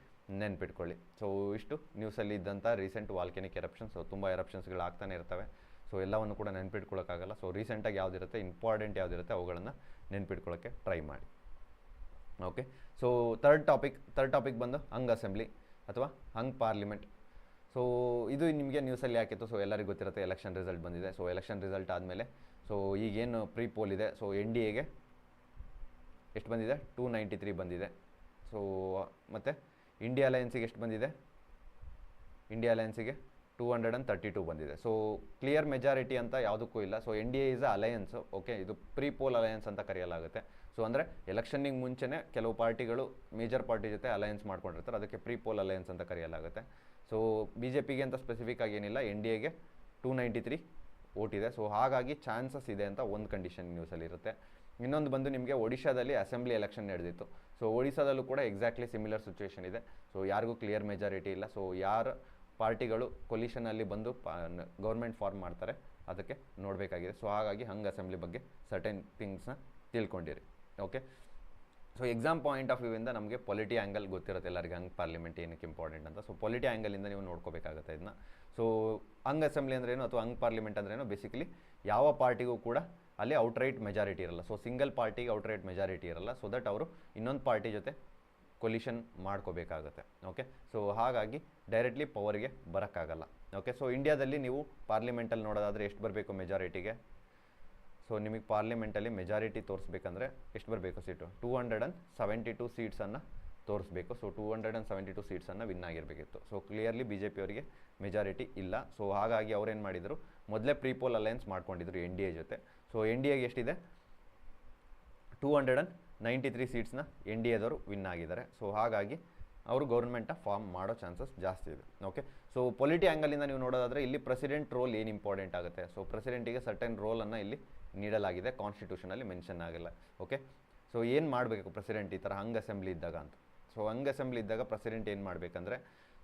ನೆನ್ಪಿಟ್ಕೊಳ್ಳಿ. ಸೊ ಇಷ್ಟು ನ್ಯೂಸಲ್ಲಿ ಇದ್ದಂಥ ರೀಸೆಂಟ್ ವಾಲ್ಕ್ಯಾನಿಕ್ ಎರಪ್ಷನ್ಸ್ ಸೊ ತುಂಬ ಎರಪ್ಷನ್ಸ್ಗಳು ಆಗ್ತಾನೆ ಇರ್ತವೆ. ಸೊ ಎಲ್ಲವನ್ನು ಕೂಡ ನೆನ್ಪಿಟ್ಕೊಳ್ಳೋಕ್ಕಾಗಲ್ಲ ಸೊ ರೀಸೆಂಟಾಗಿ ಯಾವುದಿರುತ್ತೆ ಇಂಪಾರ್ಟೆಂಟ್ ಯಾವುದಿರುತ್ತೆ ಅವುಗಳನ್ನು ನೆನ್ಪಿಟ್ಕೊಳ್ಳೋಕ್ಕೆ ಟ್ರೈ ಮಾಡಿ. Okay so third topic third topic ಬಂದು ಹಂಗ್ ಅಸೆಂಬ್ಲಿ ಅಥವಾ ಹಂಗ್ ಪಾರ್ಲಿಮೆಂಟ್ ಸೊ ಇದು ನಿಮಗೆ ನ್ಯೂಸಲ್ಲಿ ಯಾಕಿತ್ತು ಸೊ ಎಲ್ಲರಿಗೂ ಗೊತ್ತಿರುತ್ತೆ ಎಲೆಕ್ಷನ್ ರಿಸಲ್ಟ್ ಬಂದಿದೆ. ಸೊ ಎಲೆಕ್ಷನ್ ರಿಸಲ್ಟ್ ಆದಮೇಲೆ ಸೊ ಈಗೇನು ಪ್ರೀ ಪೋಲ್ ಇದೆ ಸೊ ಎನ್ ಡಿ ಎಗೆ ಎಷ್ಟು ಬಂದಿದೆ? ಟೂ ನೈಂಟಿ ತ್ರೀ ಬಂದಿದೆ. ಸೊ ಮತ್ತು ಇಂಡಿಯಾ ಅಲಯನ್ಸಿಗೆ ಎಷ್ಟು ಬಂದಿದೆ? India ಅಲಯನ್ಸಿಗೆ two hundred and thirty two ಬಂದಿದೆ. ಸೊ ಕ್ಲಿಯರ್ ಮೆಜಾರಿಟಿ ಅಂತ ಯಾವುದಕ್ಕೂ ಇಲ್ಲ. So N D A is a alliance okay ಇದು ಪ್ರೀ ಪೋಲ್ ಅಲಯನ್ಸ್ ಅಂತ ಕರೆಯಲಾಗುತ್ತೆ. ಸೊ ಅಂದರೆ ಎಲೆಕ್ಷನ್ನಿಗೆ ಮುಂಚೆನೇ ಕೆಲವು ಪಾರ್ಟಿಗಳು ಮೇಜರ್ ಪಾರ್ಟಿ ಜೊತೆ ಅಲಯನ್ಸ್ ಮಾಡ್ಕೊಂಡಿರ್ತಾರೆ. ಅದಕ್ಕೆ ಪ್ರೀ ಪೋಲ್ ಅಲಯನ್ಸ್ ಅಂತ ಕರೆಯಲಾಗುತ್ತೆ. ಸೊ ಬಿ ಜೆ ಪಿಗೆ ಅಂತ ಸ್ಪೆಸಿಫಿಕ್ ಆಗಿ ಏನಿಲ್ಲ. ಎನ್ ಡಿ ಎಗೆ ಟೂ ನೈಂಟಿ ತ್ರೀ ಓಟಿದೆ ಸೊ ಹಾಗಾಗಿ ಚಾನ್ಸಸ್ ಇದೆ ಅಂತ ಒಂದು ಕಂಡೀಷನ್ ನ್ಯೂಸಲ್ಲಿರುತ್ತೆ ಇನ್ನೊಂದು ಬಂದು ನಿಮಗೆ ಒಡಿಶಾದಲ್ಲಿ ಅಸೆಂಬ್ಲಿ ಎಲೆಕ್ಷನ್ ನಡೆದಿತ್ತು. ಸೊ ಒಡಿಶಾದಲ್ಲೂ ಕೂಡ ಎಕ್ಸಾಕ್ಟ್ಲಿ ಸಿಮಿಲರ್ ಸಿಚುವೇಷನ್ ಇದೆ. ಸೊ ಯಾರಿಗೂ ಕ್ಲಿಯರ್ ಮೆಜಾರಿಟಿ ಇಲ್ಲ. ಸೊ ಯಾರು ಪಾರ್ಟಿಗಳು ಕೊಲಿಷನಲ್ಲಿ ಬಂದು ಗೌರ್ಮೆಂಟ್ ಫಾರ್ಮ್ ಮಾಡ್ತಾರೆ, ಅದಕ್ಕೆ ನೋಡಬೇಕಾಗಿದೆ. ಸೊ ಹಾಗಾಗಿ ಹಂಗೆ ಅಸೆಂಬ್ಲಿ ಬಗ್ಗೆ ಸರ್ಟೆನ್ ಥಿಂಗ್ಸ್ನ ತಿಳ್ಕೊಂಡಿರಿ. Okay so exam point of view ಇಂದ ನಮಗೆ ಪೊಲಿಟಿ ಆ್ಯಂಗಲ್ ಗೊತ್ತಿರುತ್ತೆ ಎಲ್ಲರಿಗೆ. ಹಂಗೆ ಪಾರ್ಲಿಮೆಂಟ್ ಏನಕ್ಕೆ ಇಂಪಾರ್ಟೆಂಟ್ ಅಂತ. ಸೊ ಪೊಲಿಟಿ ಆ್ಯಂಗಲಿಂದ ನೀವು ನೋಡ್ಕೋಬೇಕಾಗುತ್ತೆ ಇದನ್ನ ಸೊ ಹಂಗ್ ಅಸೆಂಬ್ಲಿ ಅಂದ್ರೇನು ಅಥವಾ ಹಂಗ್ ಪಾರ್ಲಿಮೆಂಟ್ ಅಂದ್ರೇನು ಬೇಸಿಕಲಿ ಯಾವ ಪಾರ್ಟಿಗೂ ಕೂಡ ಅಲ್ಲಿ ಔಟ್ರೈಟ್ ಮೆಜಾರಿಟಿ ಇರಲ್ಲ. ಸೊ ಸಿಂಗಲ್ ಪಾರ್ಟಿಗೆ ಔಟ್ರೈಟ್ ಮೆಜಾರಿಟಿ ಇರಲ್ಲ. ಸೊ ದಟ್ ಅವರು ಇನ್ನೊಂದು ಪಾರ್ಟಿ ಜೊತೆ ಕೊಲಿಷನ್ ಮಾಡ್ಕೋಬೇಕಾಗತ್ತೆ. ಓಕೆ ಸೊ ಹಾಗಾಗಿ ಡೈರೆಕ್ಟ್ಲಿ ಪವರ್ಗೆ ಬರೋಕ್ಕಾಗಲ್ಲ. ಓಕೆ ಸೊ ಇಂಡಿಯಾದಲ್ಲಿ ನೀವು ಪಾರ್ಲಿಮೆಂಟಲ್ಲಿ ನೋಡೋದಾದರೆ ಎಷ್ಟು ಬರಬೇಕು ಮೆಜಾರಿಟಿಗೆ ಸೊ ನಿಮಗೆ ಪಾರ್ಲಿಮೆಂಟಲ್ಲಿ ಮೆಜಾರಿಟಿ ತೋರಿಸ್ಬೇಕಂದ್ರೆ ಎಷ್ಟು ಬರಬೇಕು seat two hundred and seventy two ಸೀಟ್ಸನ್ನು ತೋರಿಸ್ಬೇಕು. So two hundred and seventy two ಸೀಟ್ಸನ್ನು win ಆಗಿರಬೇಕಿತ್ತು. ಸೊ ಕ್ಲಿಯರ್ಲಿ ಬಿ ಜೆ ಪಿಯವರಿಗೆ ಮೆಜಾರಿಟಿ ಇಲ್ಲ. ಸೊ ಹಾಗಾಗಿ ಅವ್ರೇನು ಮಾಡಿದರು? ಮೊದಲೇ ಪ್ರೀಪೋಲ್ ಅಲಯನ್ಸ್ ಮಾಡ್ಕೊಂಡಿದ್ರು ಎನ್ ಡಿ ಎ ಜೊತೆ. ಸೊ ಎನ್ ಡಿ ಎಗೆ ಎಷ್ಟಿದೆ? Two hundred and ninety three ಸೀಟ್ಸ್ನ N D ಎದವರು ವಿನ್ ಆಗಿದ್ದಾರೆ. ಸೊ ಹಾಗಾಗಿ ಅವರು ಗೌರ್ಮೆಂಟ್ನ ಫಾರ್ಮ್ ಮಾಡೋ ಚಾನ್ಸಸ್ ಜಾಸ್ತಿ ಇದೆ. ಓಕೆ ಸೊ ಪೊಲಿಟಿ ಆ್ಯಂಗಲಿಂದ ನೀವು ನೋಡೋದಾದರೆ ಇಲ್ಲಿ ಪ್ರೆಸಿಡೆಂಟ್ ರೋಲ್ ಏನು ಇಂಪಾರ್ಟೆಂಟ್ ಆಗುತ್ತೆ? ಸೊ ಪ್ರೆಸಿಡೆಂಟಿಗೆ ಸರ್ಟನ್ ರೋಲನ್ನು ಇಲ್ಲಿ ನೀಡಲಾಗಿದೆ ಕಾನ್ಸ್ಟಿಟ್ಯೂಷನಲ್ಲಿ ಮೆನ್ಷನ್ ಆಗಿಲ್ಲ ಓಕೆ ಸೊ ಏನು ಮಾಡಬೇಕು ಪ್ರೆಸಿಡೆಂಟ್ ಈ ಥರ ಹಂಗ್ ಅಸೆಂಬ್ಲಿ ಇದ್ದಾಗ ಅಂತ? ಸೊ ಹಂಗ್ ಅಸೆಂಬ್ಲಿ ಇದ್ದಾಗ ಪ್ರೆಸಿಡೆಂಟ್ ಏನು ಮಾಡಬೇಕಂದ್ರೆ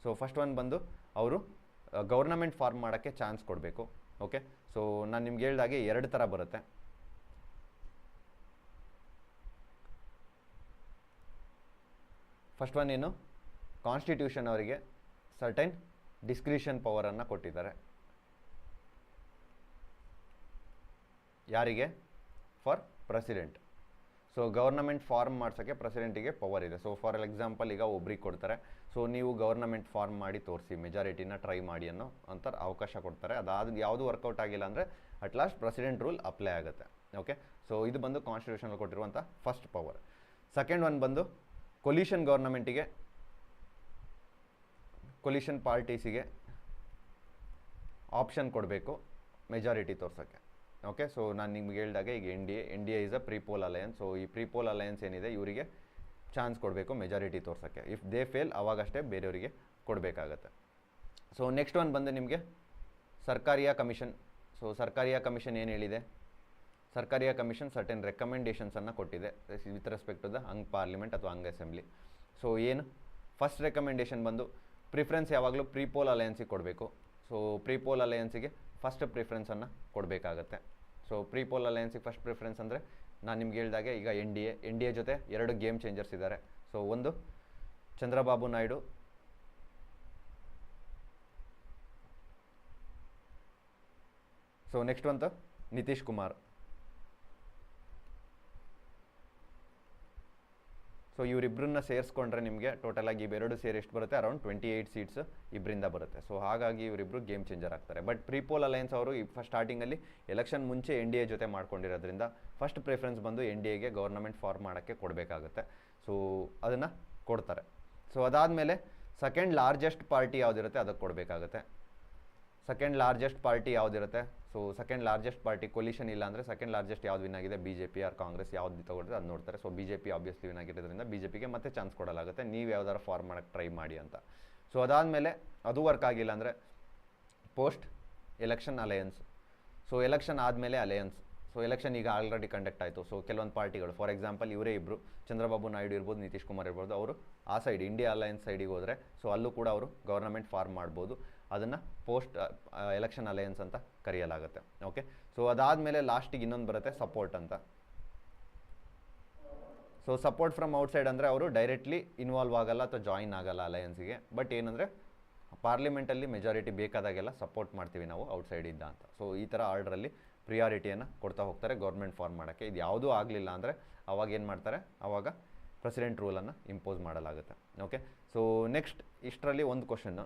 ಸೊ ಫಸ್ಟ್ ಒನ್ ಬಂದು ಅವರು ಗೌರ್ನಮೆಂಟ್ ಫಾರ್ಮ್ ಮಾಡೋಕ್ಕೆ ಚಾನ್ಸ್ ಕೊಡಬೇಕು ಓಕೆ ಸೊ ನಾನು ನಿಮ್ಗೆ ಹೇಳ್ದಾಗೆ ಎರಡು ಥರ ಬರುತ್ತೆ. ಫಸ್ಟ್ ಒನ್ ಏನು? ಕಾನ್ಸ್ಟಿಟ್ಯೂಷನ್ ಅವರಿಗೆ ಸರ್ಟೈನ್ ಡಿಸ್ಕ್ರಿಷನ್ ಪವರನ್ನು ಕೊಟ್ಟಿದ್ದಾರೆ. ಯಾರಿಗೆ? For president so government form ಮಾಡ್ಸೋಕ್ಕೆ ಪ್ರೆಸಿಡೆಂಟಿಗೆ ಪವರ್ ಇದೆ. ಸೊ ಫಾರ್ ಎಕ್ಸಾಂಪಲ್ ಈಗ ಒಬ್ರಿಗೆ ಕೊಡ್ತಾರೆ. ಸೊ ನೀವು ಗೌರ್ನಮೆಂಟ್ ಫಾರ್ಮ್ ಮಾಡಿ ತೋರಿಸಿ ಮೆಜಾರಿಟಿನ ಟ್ರೈ ಮಾಡಿ ಅನ್ನೋ ಅಂತ ಅವಕಾಶ ಕೊಡ್ತಾರೆ. ಅದಾದ ಯಾವುದು ವರ್ಕೌಟ್ ಆಗಿಲ್ಲ ಅಂದರೆ at last president rule apply ಆಗುತ್ತೆ. ಓಕೆ ಸೊ ಇದು ಬಂದು ಕಾನ್ಸ್ಟಿಟ್ಯೂಷನಲ್ಲಿ ಕೊಟ್ಟಿರುವಂಥ ಫಸ್ಟ್ ಪವರ್ ಸೆಕೆಂಡ್ ಒನ್ ಬಂದು ಕೊಲ್ಯೂಷನ್ ಗೌರ್ನಮೆಂಟಿಗೆ ಕೊಲ್ಯೂಷನ್ ಪಾರ್ಟೀಸಿಗೆ ಆಪ್ಷನ್ ಕೊಡಬೇಕು ಮೆಜಾರಿಟಿ ತೋರ್ಸೋಕ್ಕೆ. ಓಕೆ ಸೊ ನಾನು ನಿಮ್ಗೆ ಹೇಳಿದಾಗ ಈಗ N D A N D A is a pre-poll alliance so ಈ ಪ್ರೀಪೋಲ್ ಅಲಯನ್ಸ್ ಏನಿದೆ, ಇವರಿಗೆ ಚಾನ್ಸ್ ಕೊಡಬೇಕು ಮೆಜಾರಿಟಿ ತೋರ್ಸೋಕ್ಕೆ. ಇಫ್ ದೇ ಫೇಲ್ ಅವಾಗಷ್ಟೇ ಬೇರೆಯವರಿಗೆ ಕೊಡಬೇಕಾಗತ್ತೆ. ಸೊ ನೆಕ್ಸ್ಟ್ ಒನ್ ಬಂದು ನಿಮಗೆ. Sarkaria commission. So Sarkaria commission ಏನು ಹೇಳಿದೆ? ಸರ್ಕಾರಿಯ ಕಮಿಷನ್ ಸರ್ಟೆನ್ ರೆಕಮೆಂಡೇಷನ್ಸನ್ನು ಕೊಟ್ಟಿದೆ. With respect to the hung parliament ಅಥವಾ ಹಂಗ್ ಅಸೆಂಬ್ಲಿ ಸೊ ಏನು? ಫಸ್ಟ್ ರೆಕಮೆಂಡೇಷನ್ ಬಂದು ಪ್ರಿಫರೆನ್ಸ್ ಯಾವಾಗಲೂ ಪ್ರೀಪೋಲ್ ಅಲಯನ್ಸಿಗೆ ಕೊಡಬೇಕು. ಸೊ ಪ್ರೀಪೋಲ್ ಅಲಯನ್ಸಿಗೆ ಫಸ್ಟ್ ಪ್ರಿಫರೆನ್ಸನ್ನು ಕೊಡಬೇಕಾಗತ್ತೆ. ಸೊ ಪ್ರೀಪೋಲ್ ಅಲಯನ್ಸಿಗೆ ಫಸ್ಟ್ ಪ್ರಿಫರೆನ್ಸ್ ಅಂದರೆ ನಾನು ನಿಮ್ಗೆ ಹೇಳಿದಾಗೆ ಈಗ N D A N D A ಜೊತೆ ಎರಡು ಗೇಮ್ ಚೇಂಜರ್ಸ್ ಇದ್ದಾರೆ ಸೊ ಒಂದು ಚಂದ್ರಬಾಬು ನಾಯ್ಡು. ಸೊ ನೆಕ್ಸ್ಟ್ ಬಂತು ನಿತೀಶ್ ಕುಮಾರ್. ಸೊ ಇವರಿಬ್ಬರನ್ನ ಸೇರಿಸ್ಕೊಂಡ್ರೆ ನಿಮಗೆ ಟೋಟಲಾಗಿ ಇವೆರಡು ಸೇರಿ ಎಷ್ಟು ಬರುತ್ತೆ? ಅರೌಂಡ್ ಟ್ವೆಂಟಿ ಏಯ್ಟ್ ಸೀಟ್ಸ್ ಇಬ್ಬರಿಂದ ಬರುತ್ತೆ. ಸೊ ಹಾಗಾಗಿ ಇವರಿಬ್ಬರು ಗೇಮ್ ಚೇಂಜರ್ ಆಗ್ತಾರೆ. ಬಟ್ ಪ್ರೀಪೋಲ್ ಅಲಯನ್ಸ್ ಅವರು ಫಸ್ಟ್ ಸ್ಟಾರ್ಟಿಂಗಲ್ಲಿ ಎಲೆಕ್ಷನ್ ಮುಂಚೆ ಎನ್ ಡಿ ಎ ಜೊತೆ ಮಾಡ್ಕೊಂಡಿರೋದ್ರಿಂದ ಫಸ್ಟ್ ಪ್ರಿಫರೆನ್ಸ್ ಬಂದು ಎನ್ ಡಿ ಎಗೆ ಗೌರ್ನಮೆಂಟ್ ಫಾರ್ಮ್ ಮಾಡೋಕ್ಕೆ ಕೊಡಬೇಕಾಗುತ್ತೆ. ಸೊ ಅದನ್ನು ಕೊಡ್ತಾರೆ. ಸೊ ಅದಾದಮೇಲೆ ಸೆಕೆಂಡ್ ಲಾರ್ಜೆಸ್ಟ್ ಪಾರ್ಟಿ ಯಾವುದಿರುತ್ತೆ, ಅದಕ್ಕೆ ಕೊಡಬೇಕಾಗುತ್ತೆ. Second largest party ಯಾವುದಿರುತ್ತೆ? So second largest party coalition ಇಲ್ಲ ಅಂದರೆ ಸೆಕೆಂಡ್ ಲಾರ್ಜೆಸ್ಟ್ ಯಾವ್ದು ವಿನ್ ಆಗಿದೆ? B J P or Congress ಯಾವ್ದು ತಗೊಳ್ತಾರೆ ಅದು ನೋಡ್ತಾರೆ. So B J P obviously win ಆಗಿರೋದ್ರಿಂದ ಬಿ ಜೆ ಪಿಗೆ ಮತ್ತೆ ಚಾನ್ಸ್ ಕೊಡಲಾಗುತ್ತೆ. ನೀವು ಯಾವ್ದಾರು ಫಾರ್ಮ್ ಮಾಡೋಕ್ಕೆ ಟ್ರೈ ಮಾಡಿ ಅಂತ. ಸೊ ಅದಾದಮೇಲೆ ಅದು ವರ್ಕ್ ಆಗಿಲ್ಲ ಅಂದರೆ post election alliance so election ಆದಮೇಲೆ ಅಲಯನ್ಸ್ ಸೊ ಎಲೆಕ್ಷನ್ ಈಗ ಆಲ್ರೆಡಿ ಕಂಡಕ್ಟ್ ಆಯಿತು. ಸೊ ಕೆಲವೊಂದು ಪಾರ್ಟಿಗಳು ಫಾರ್ ಎಕ್ಸಾಂಪಲ್ ಇವರೇ ಇಬ್ಬರು ಚಂದ್ರಬಾಬು ನಾಯ್ಡು ಇರ್ಬೋದು, ನಿತೀಶ್ ಕುಮಾರ್ ಇರ್ಬೋದು, ಅವರು ಆ ಸೈಡ್ ಇಂಡಿಯಾ ಅಲಯನ್ಸ್ ಸೈಡಿಗೆ ಹೋದರೆ ಸೊ ಅಲ್ಲೂ ಕೂಡ ಅವರು ಗೌರ್ನಮೆಂಟ್ ಫಾರ್ಮ್ ಮಾಡ್ಬೋದು. ಅದನ್ನು ಪೋಸ್ಟ್ ಎಲೆಕ್ಷನ್ ಅಲಯನ್ಸ್ ಅಂತ ಕರೆಯಲಾಗುತ್ತೆ. ಓಕೆ ಸೊ ಅದಾದಮೇಲೆ ಲಾಸ್ಟಿಗೆ ಇನ್ನೊಂದು ಬರುತ್ತೆ ಸಪೋರ್ಟ್ ಅಂತ. ಸೊ ಸಪೋರ್ಟ್ ಫ್ರಮ್ ಔಟ್ಸೈಡ್ ಅಂದರೆ ಅವರು ಡೈರೆಕ್ಟ್ಲಿ ಇನ್ವಾಲ್ವ್ ಆಗಲ್ಲ ಅಥವಾ ಜಾಯಿನ್ ಆಗಲ್ಲ ಅಲಯನ್ಸ್ಗೆ ಬಟ್ ಏನಂದರೆ ಪಾರ್ಲಿಮೆಂಟಲ್ಲಿ ಮೆಜಾರಿಟಿ ಬೇಕಾದಾಗೆಲ್ಲ ಸಪೋರ್ಟ್ ಮಾಡ್ತೀವಿ ನಾವು ಔಟ್ಸೈಡ್ ಇದ್ದ ಅಂತ. ಸೊ ಈ ಥರ ಆರ್ಡ್ರಲ್ಲಿ ಪ್ರಿಯಾರಿಟಿಯನ್ನು ಕೊಡ್ತಾ ಹೋಗ್ತಾರೆ ಗೌರ್ಮೆಂಟ್ ಫಾರ್ಮ್ ಮಾಡೋಕ್ಕೆ. ಇದು ಯಾವುದೂ ಆಗಲಿಲ್ಲ ಅಂದರೆ ಅವಾಗ ಏನು ಮಾಡ್ತಾರೆ? ಅವಾಗ ಪ್ರೆಸಿಡೆಂಟ್ ರೂಲನ್ನು ಇಂಪೋಸ್ ಮಾಡಲಾಗುತ್ತೆ. ಓಕೆ ಸೊ ನೆಕ್ಸ್ಟ್ ಇಷ್ಟರಲ್ಲಿ ಒಂದು ಕ್ವಶನ್ನು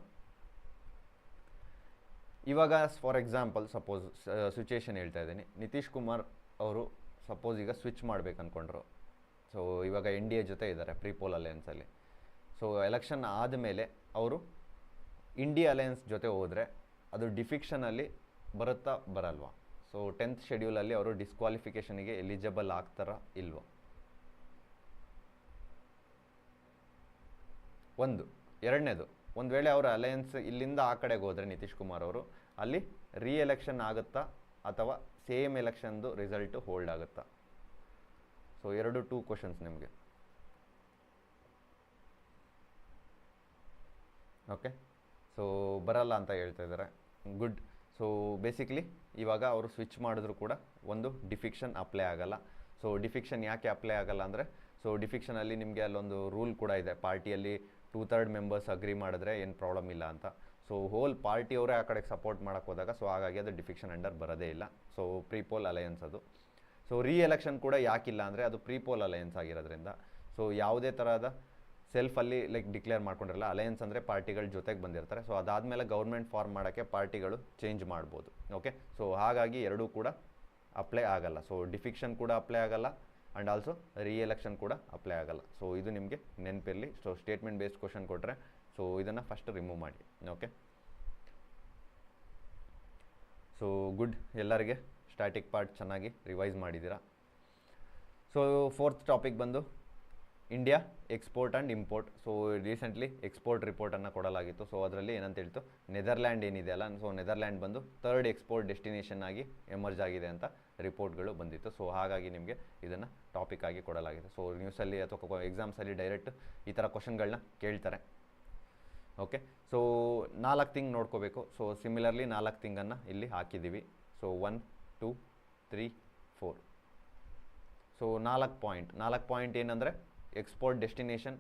ಇವಾಗ ಫಾರ್ ಎಕ್ಸಾಂಪಲ್ ಸಪೋಸ್ ಸಿಚುಯೇಷನ್ ಹೇಳ್ತಾ ಇದ್ದೀನಿ. ನಿತೀಶ್ ಕುಮಾರ್ ಅವರು ಸಪೋಸ್ ಈಗ ಸ್ವಿಚ್ ಮಾಡ್ಬೇಕು ಅಂದ್ಕೊಂಡ್ರು ಸೊ ಇವಾಗ ಎನ್ ಡಿ ಎ ಜೊತೆ ಇದ್ದಾರೆ ಪ್ರೀಪೋಲ್ ಅಲಯನ್ಸಲ್ಲಿ ಸೊ ಎಲೆಕ್ಷನ್ ಆದಮೇಲೆ ಅವರು ಇಂಡಿಯಾ ಅಲಯನ್ಸ್ ಜೊತೆ ಹೋದರೆ ಅದು ಡಿಫಿಕ್ಷನಲ್ಲಿ ಬರುತ್ತಾ ಬರಲ್ವಾ? ಸೊ ಟೆಂತ್ ಶೆಡ್ಯೂಲಲ್ಲಿ ಅವರು ಡಿಸ್ಕ್ವಾಲಿಫಿಕೇಷನಿಗೆ ಎಲಿಜಿಬಲ್ ಆಗ್ತಾರ ಇಲ್ವಾ? ಒಂದು. ಎರಡನೇದು ಒಂದು ವೇಳೆ ಅವರ ಅಲಯನ್ಸ್ ಇಲ್ಲಿಂದ ಆ ಕಡೆಗೆ ಹೋದರೆ ನಿತೀಶ್ ಕುಮಾರ್ ಅವರು, ಅಲ್ಲಿ ರೀ ಎಲೆಕ್ಷನ್ ಆಗುತ್ತಾ ಅಥವಾ ಸೇಮ್ ಎಲೆಕ್ಷನ್ದು ರಿಸಲ್ಟು ಹೋಲ್ಡ್ ಆಗುತ್ತಾ? ಸೊ ಎರಡು ಟೂ ಕ್ವಶನ್ಸ್ ನಿಮಗೆ. ಓಕೆ ಸೊ ಬರಲ್ಲ ಅಂತ ಹೇಳ್ತಾ ಇದ್ದಾರೆ. ಗುಡ್ ಸೊ ಬೇಸಿಕ್ಲಿ ಇವಾಗ ಅವರು ಸ್ವಿಚ್ ಮಾಡಿದ್ರು ಕೂಡ ಒಂದು ಡಿಫಿಕ್ಷನ್ ಅಪ್ಲೈ ಆಗಲ್ಲ. ಸೊ ಡಿಫಿಕ್ಷನ್ ಯಾಕೆ ಅಪ್ಲೈ ಆಗಲ್ಲ ಅಂದರೆ ಸೊ ಡಿಫಿಕ್ಷನಲ್ಲಿ ನಿಮಗೆ ಅಲ್ಲೊಂದು ರೂಲ್ ಕೂಡ ಇದೆ. ಪಾರ್ಟಿಯಲ್ಲಿ ಟೂ ಥರ್ಡ್ ಮೆಂಬರ್ಸ್ ಅಗ್ರಿ ಮಾಡಿದ್ರೆ ಏನು ಪ್ರಾಬ್ಲಮ್ ಇಲ್ಲ ಅಂತ. ಸೊ ಹೋಲ್ ಪಾರ್ಟಿಯವರೇ ಆ ಕಡೆಗೆ ಸಪೋರ್ಟ್ ಮಾಡೋಕ್ಕೆ ಹೋದಾಗ ಸೊ ಹಾಗಾಗಿ ಅದು ಡಿಫಿಕ್ಷನ್ ಅಂಡರ್ ಬರೋದೇ ಇಲ್ಲ. ಸೊ ಪ್ರೀಪೋಲ್ ಅಲಯನ್ಸ್ ಅದು. ಸೊ ರೀ ಎಲೆಕ್ಷನ್ ಕೂಡ ಯಾಕಿಲ್ಲ ಅಂದರೆ ಅದು ಪ್ರೀಪೋಲ್ ಅಲಯನ್ಸ್ ಆಗಿರೋದ್ರಿಂದ. ಸೊ ಯಾವುದೇ ಥರದ ಸೆಲ್ಫಲ್ಲಿ ಲೈಕ್ ಡಿಕ್ಲೇರ್ ಮಾಡ್ಕೊಂಡಿರಲ್ಲ ಅಲಯನ್ಸ್ ಅಂದರೆ ಪಾರ್ಟಿಗಳ ಜೊತೆಗೆ ಬಂದಿರ್ತಾರೆ. ಸೊ ಅದಾದಮೇಲೆ ಗೌರ್ಮೆಂಟ್ ಫಾರ್ಮ್ ಮಾಡೋಕ್ಕೆ ಪಾರ್ಟಿಗಳು ಚೇಂಜ್ ಮಾಡ್ಬೋದು. ಓಕೆ ಸೊ ಹಾಗಾಗಿ ಎರಡೂ ಕೂಡ ಅಪ್ಲೈ ಆಗಲ್ಲ. ಸೊ ಡಿಫಿಕ್ಷನ್ ಕೂಡ ಅಪ್ಲೈ ಆಗಲ್ಲ. ಆ್ಯಂಡ್ ಆಲ್ಸೋ ರೀ ಎಲೆಕ್ಷನ್ ಕೂಡ ಅಪ್ಲೈ ಆಗಲ್ಲ. ಸೊ ಇದು ನಿಮಗೆ ನೆನಪಿರಲಿ. ಸೊ ಸ್ಟೇಟ್ಮೆಂಟ್ ಬೇಸ್ಡ್ ಕ್ವಶನ್ ಕೊಟ್ಟರೆ ಸೊ ಇದನ್ನು ಫಸ್ಟ್ ರಿಮೂವ್ ಮಾಡಿ. ಓಕೆ ಸೊ ಗುಡ್ ಎಲ್ಲರಿಗೆ ಸ್ಟ್ಯಾಟಿಕ್ ಪಾರ್ಟ್ ಚೆನ್ನಾಗಿ ರಿವೈಸ್ ಮಾಡಿದ್ದೀರಾ? ಸೊ ಫೋರ್ತ್ ಟಾಪಿಕ್ ಬಂದು India export and import so recently export ರಿಪೋರ್ಟನ್ನು ಕೊಡಲಾಗಿತ್ತು. ಸೊ ಅದರಲ್ಲಿ ಏನಂತ ಹೇಳ್ತು? ನೆದರ್ಲ್ಯಾಂಡ್ ಏನಿದೆ ಅಲ್ಲ? ಸೊ ನೆದರ್ಲ್ಯಾಂಡ್ ಬಂದು ಥರ್ಡ್ ಎಕ್ಸ್ಪೋರ್ಟ್ ಡೆಸ್ಟಿನೇಷನ್ ಆಗಿ ಎಮರ್ಜ್ ಆಗಿದೆ ಅಂತ ರಿಪೋರ್ಟ್ಗಳು ಬಂದಿತ್ತು. ಸೊ ಹಾಗಾಗಿ ನಿಮಗೆ ಇದನ್ನು ಟಾಪಿಕ್ ಆಗಿ ಕೊಡಲಾಗಿದೆ. ಸೊ ನ್ಯೂಸಲ್ಲಿ ಅಥವಾ ಎಕ್ಸಾಮ್ಸಲ್ಲಿ ಡೈರೆಕ್ಟ್ ಈ ಥರ ಕ್ವಶನ್ಗಳನ್ನ ಕೇಳ್ತಾರೆ. ಓಕೆ ಸೊ ನಾಲ್ಕು ತಿಂಗ್ ನೋಡ್ಕೋಬೇಕು. ಸೊ ಸಿಮಿಲರ್ಲಿ ನಾಲ್ಕು ತಿಂಗನ್ನು ಇಲ್ಲಿ ಹಾಕಿದ್ದೀವಿ so one two three four so ನಾಲ್ಕು ಪಾಯಿಂಟ್ ನಾಲ್ಕು ಪಾಯಿಂಟ್ ಏನಂದರೆ export destination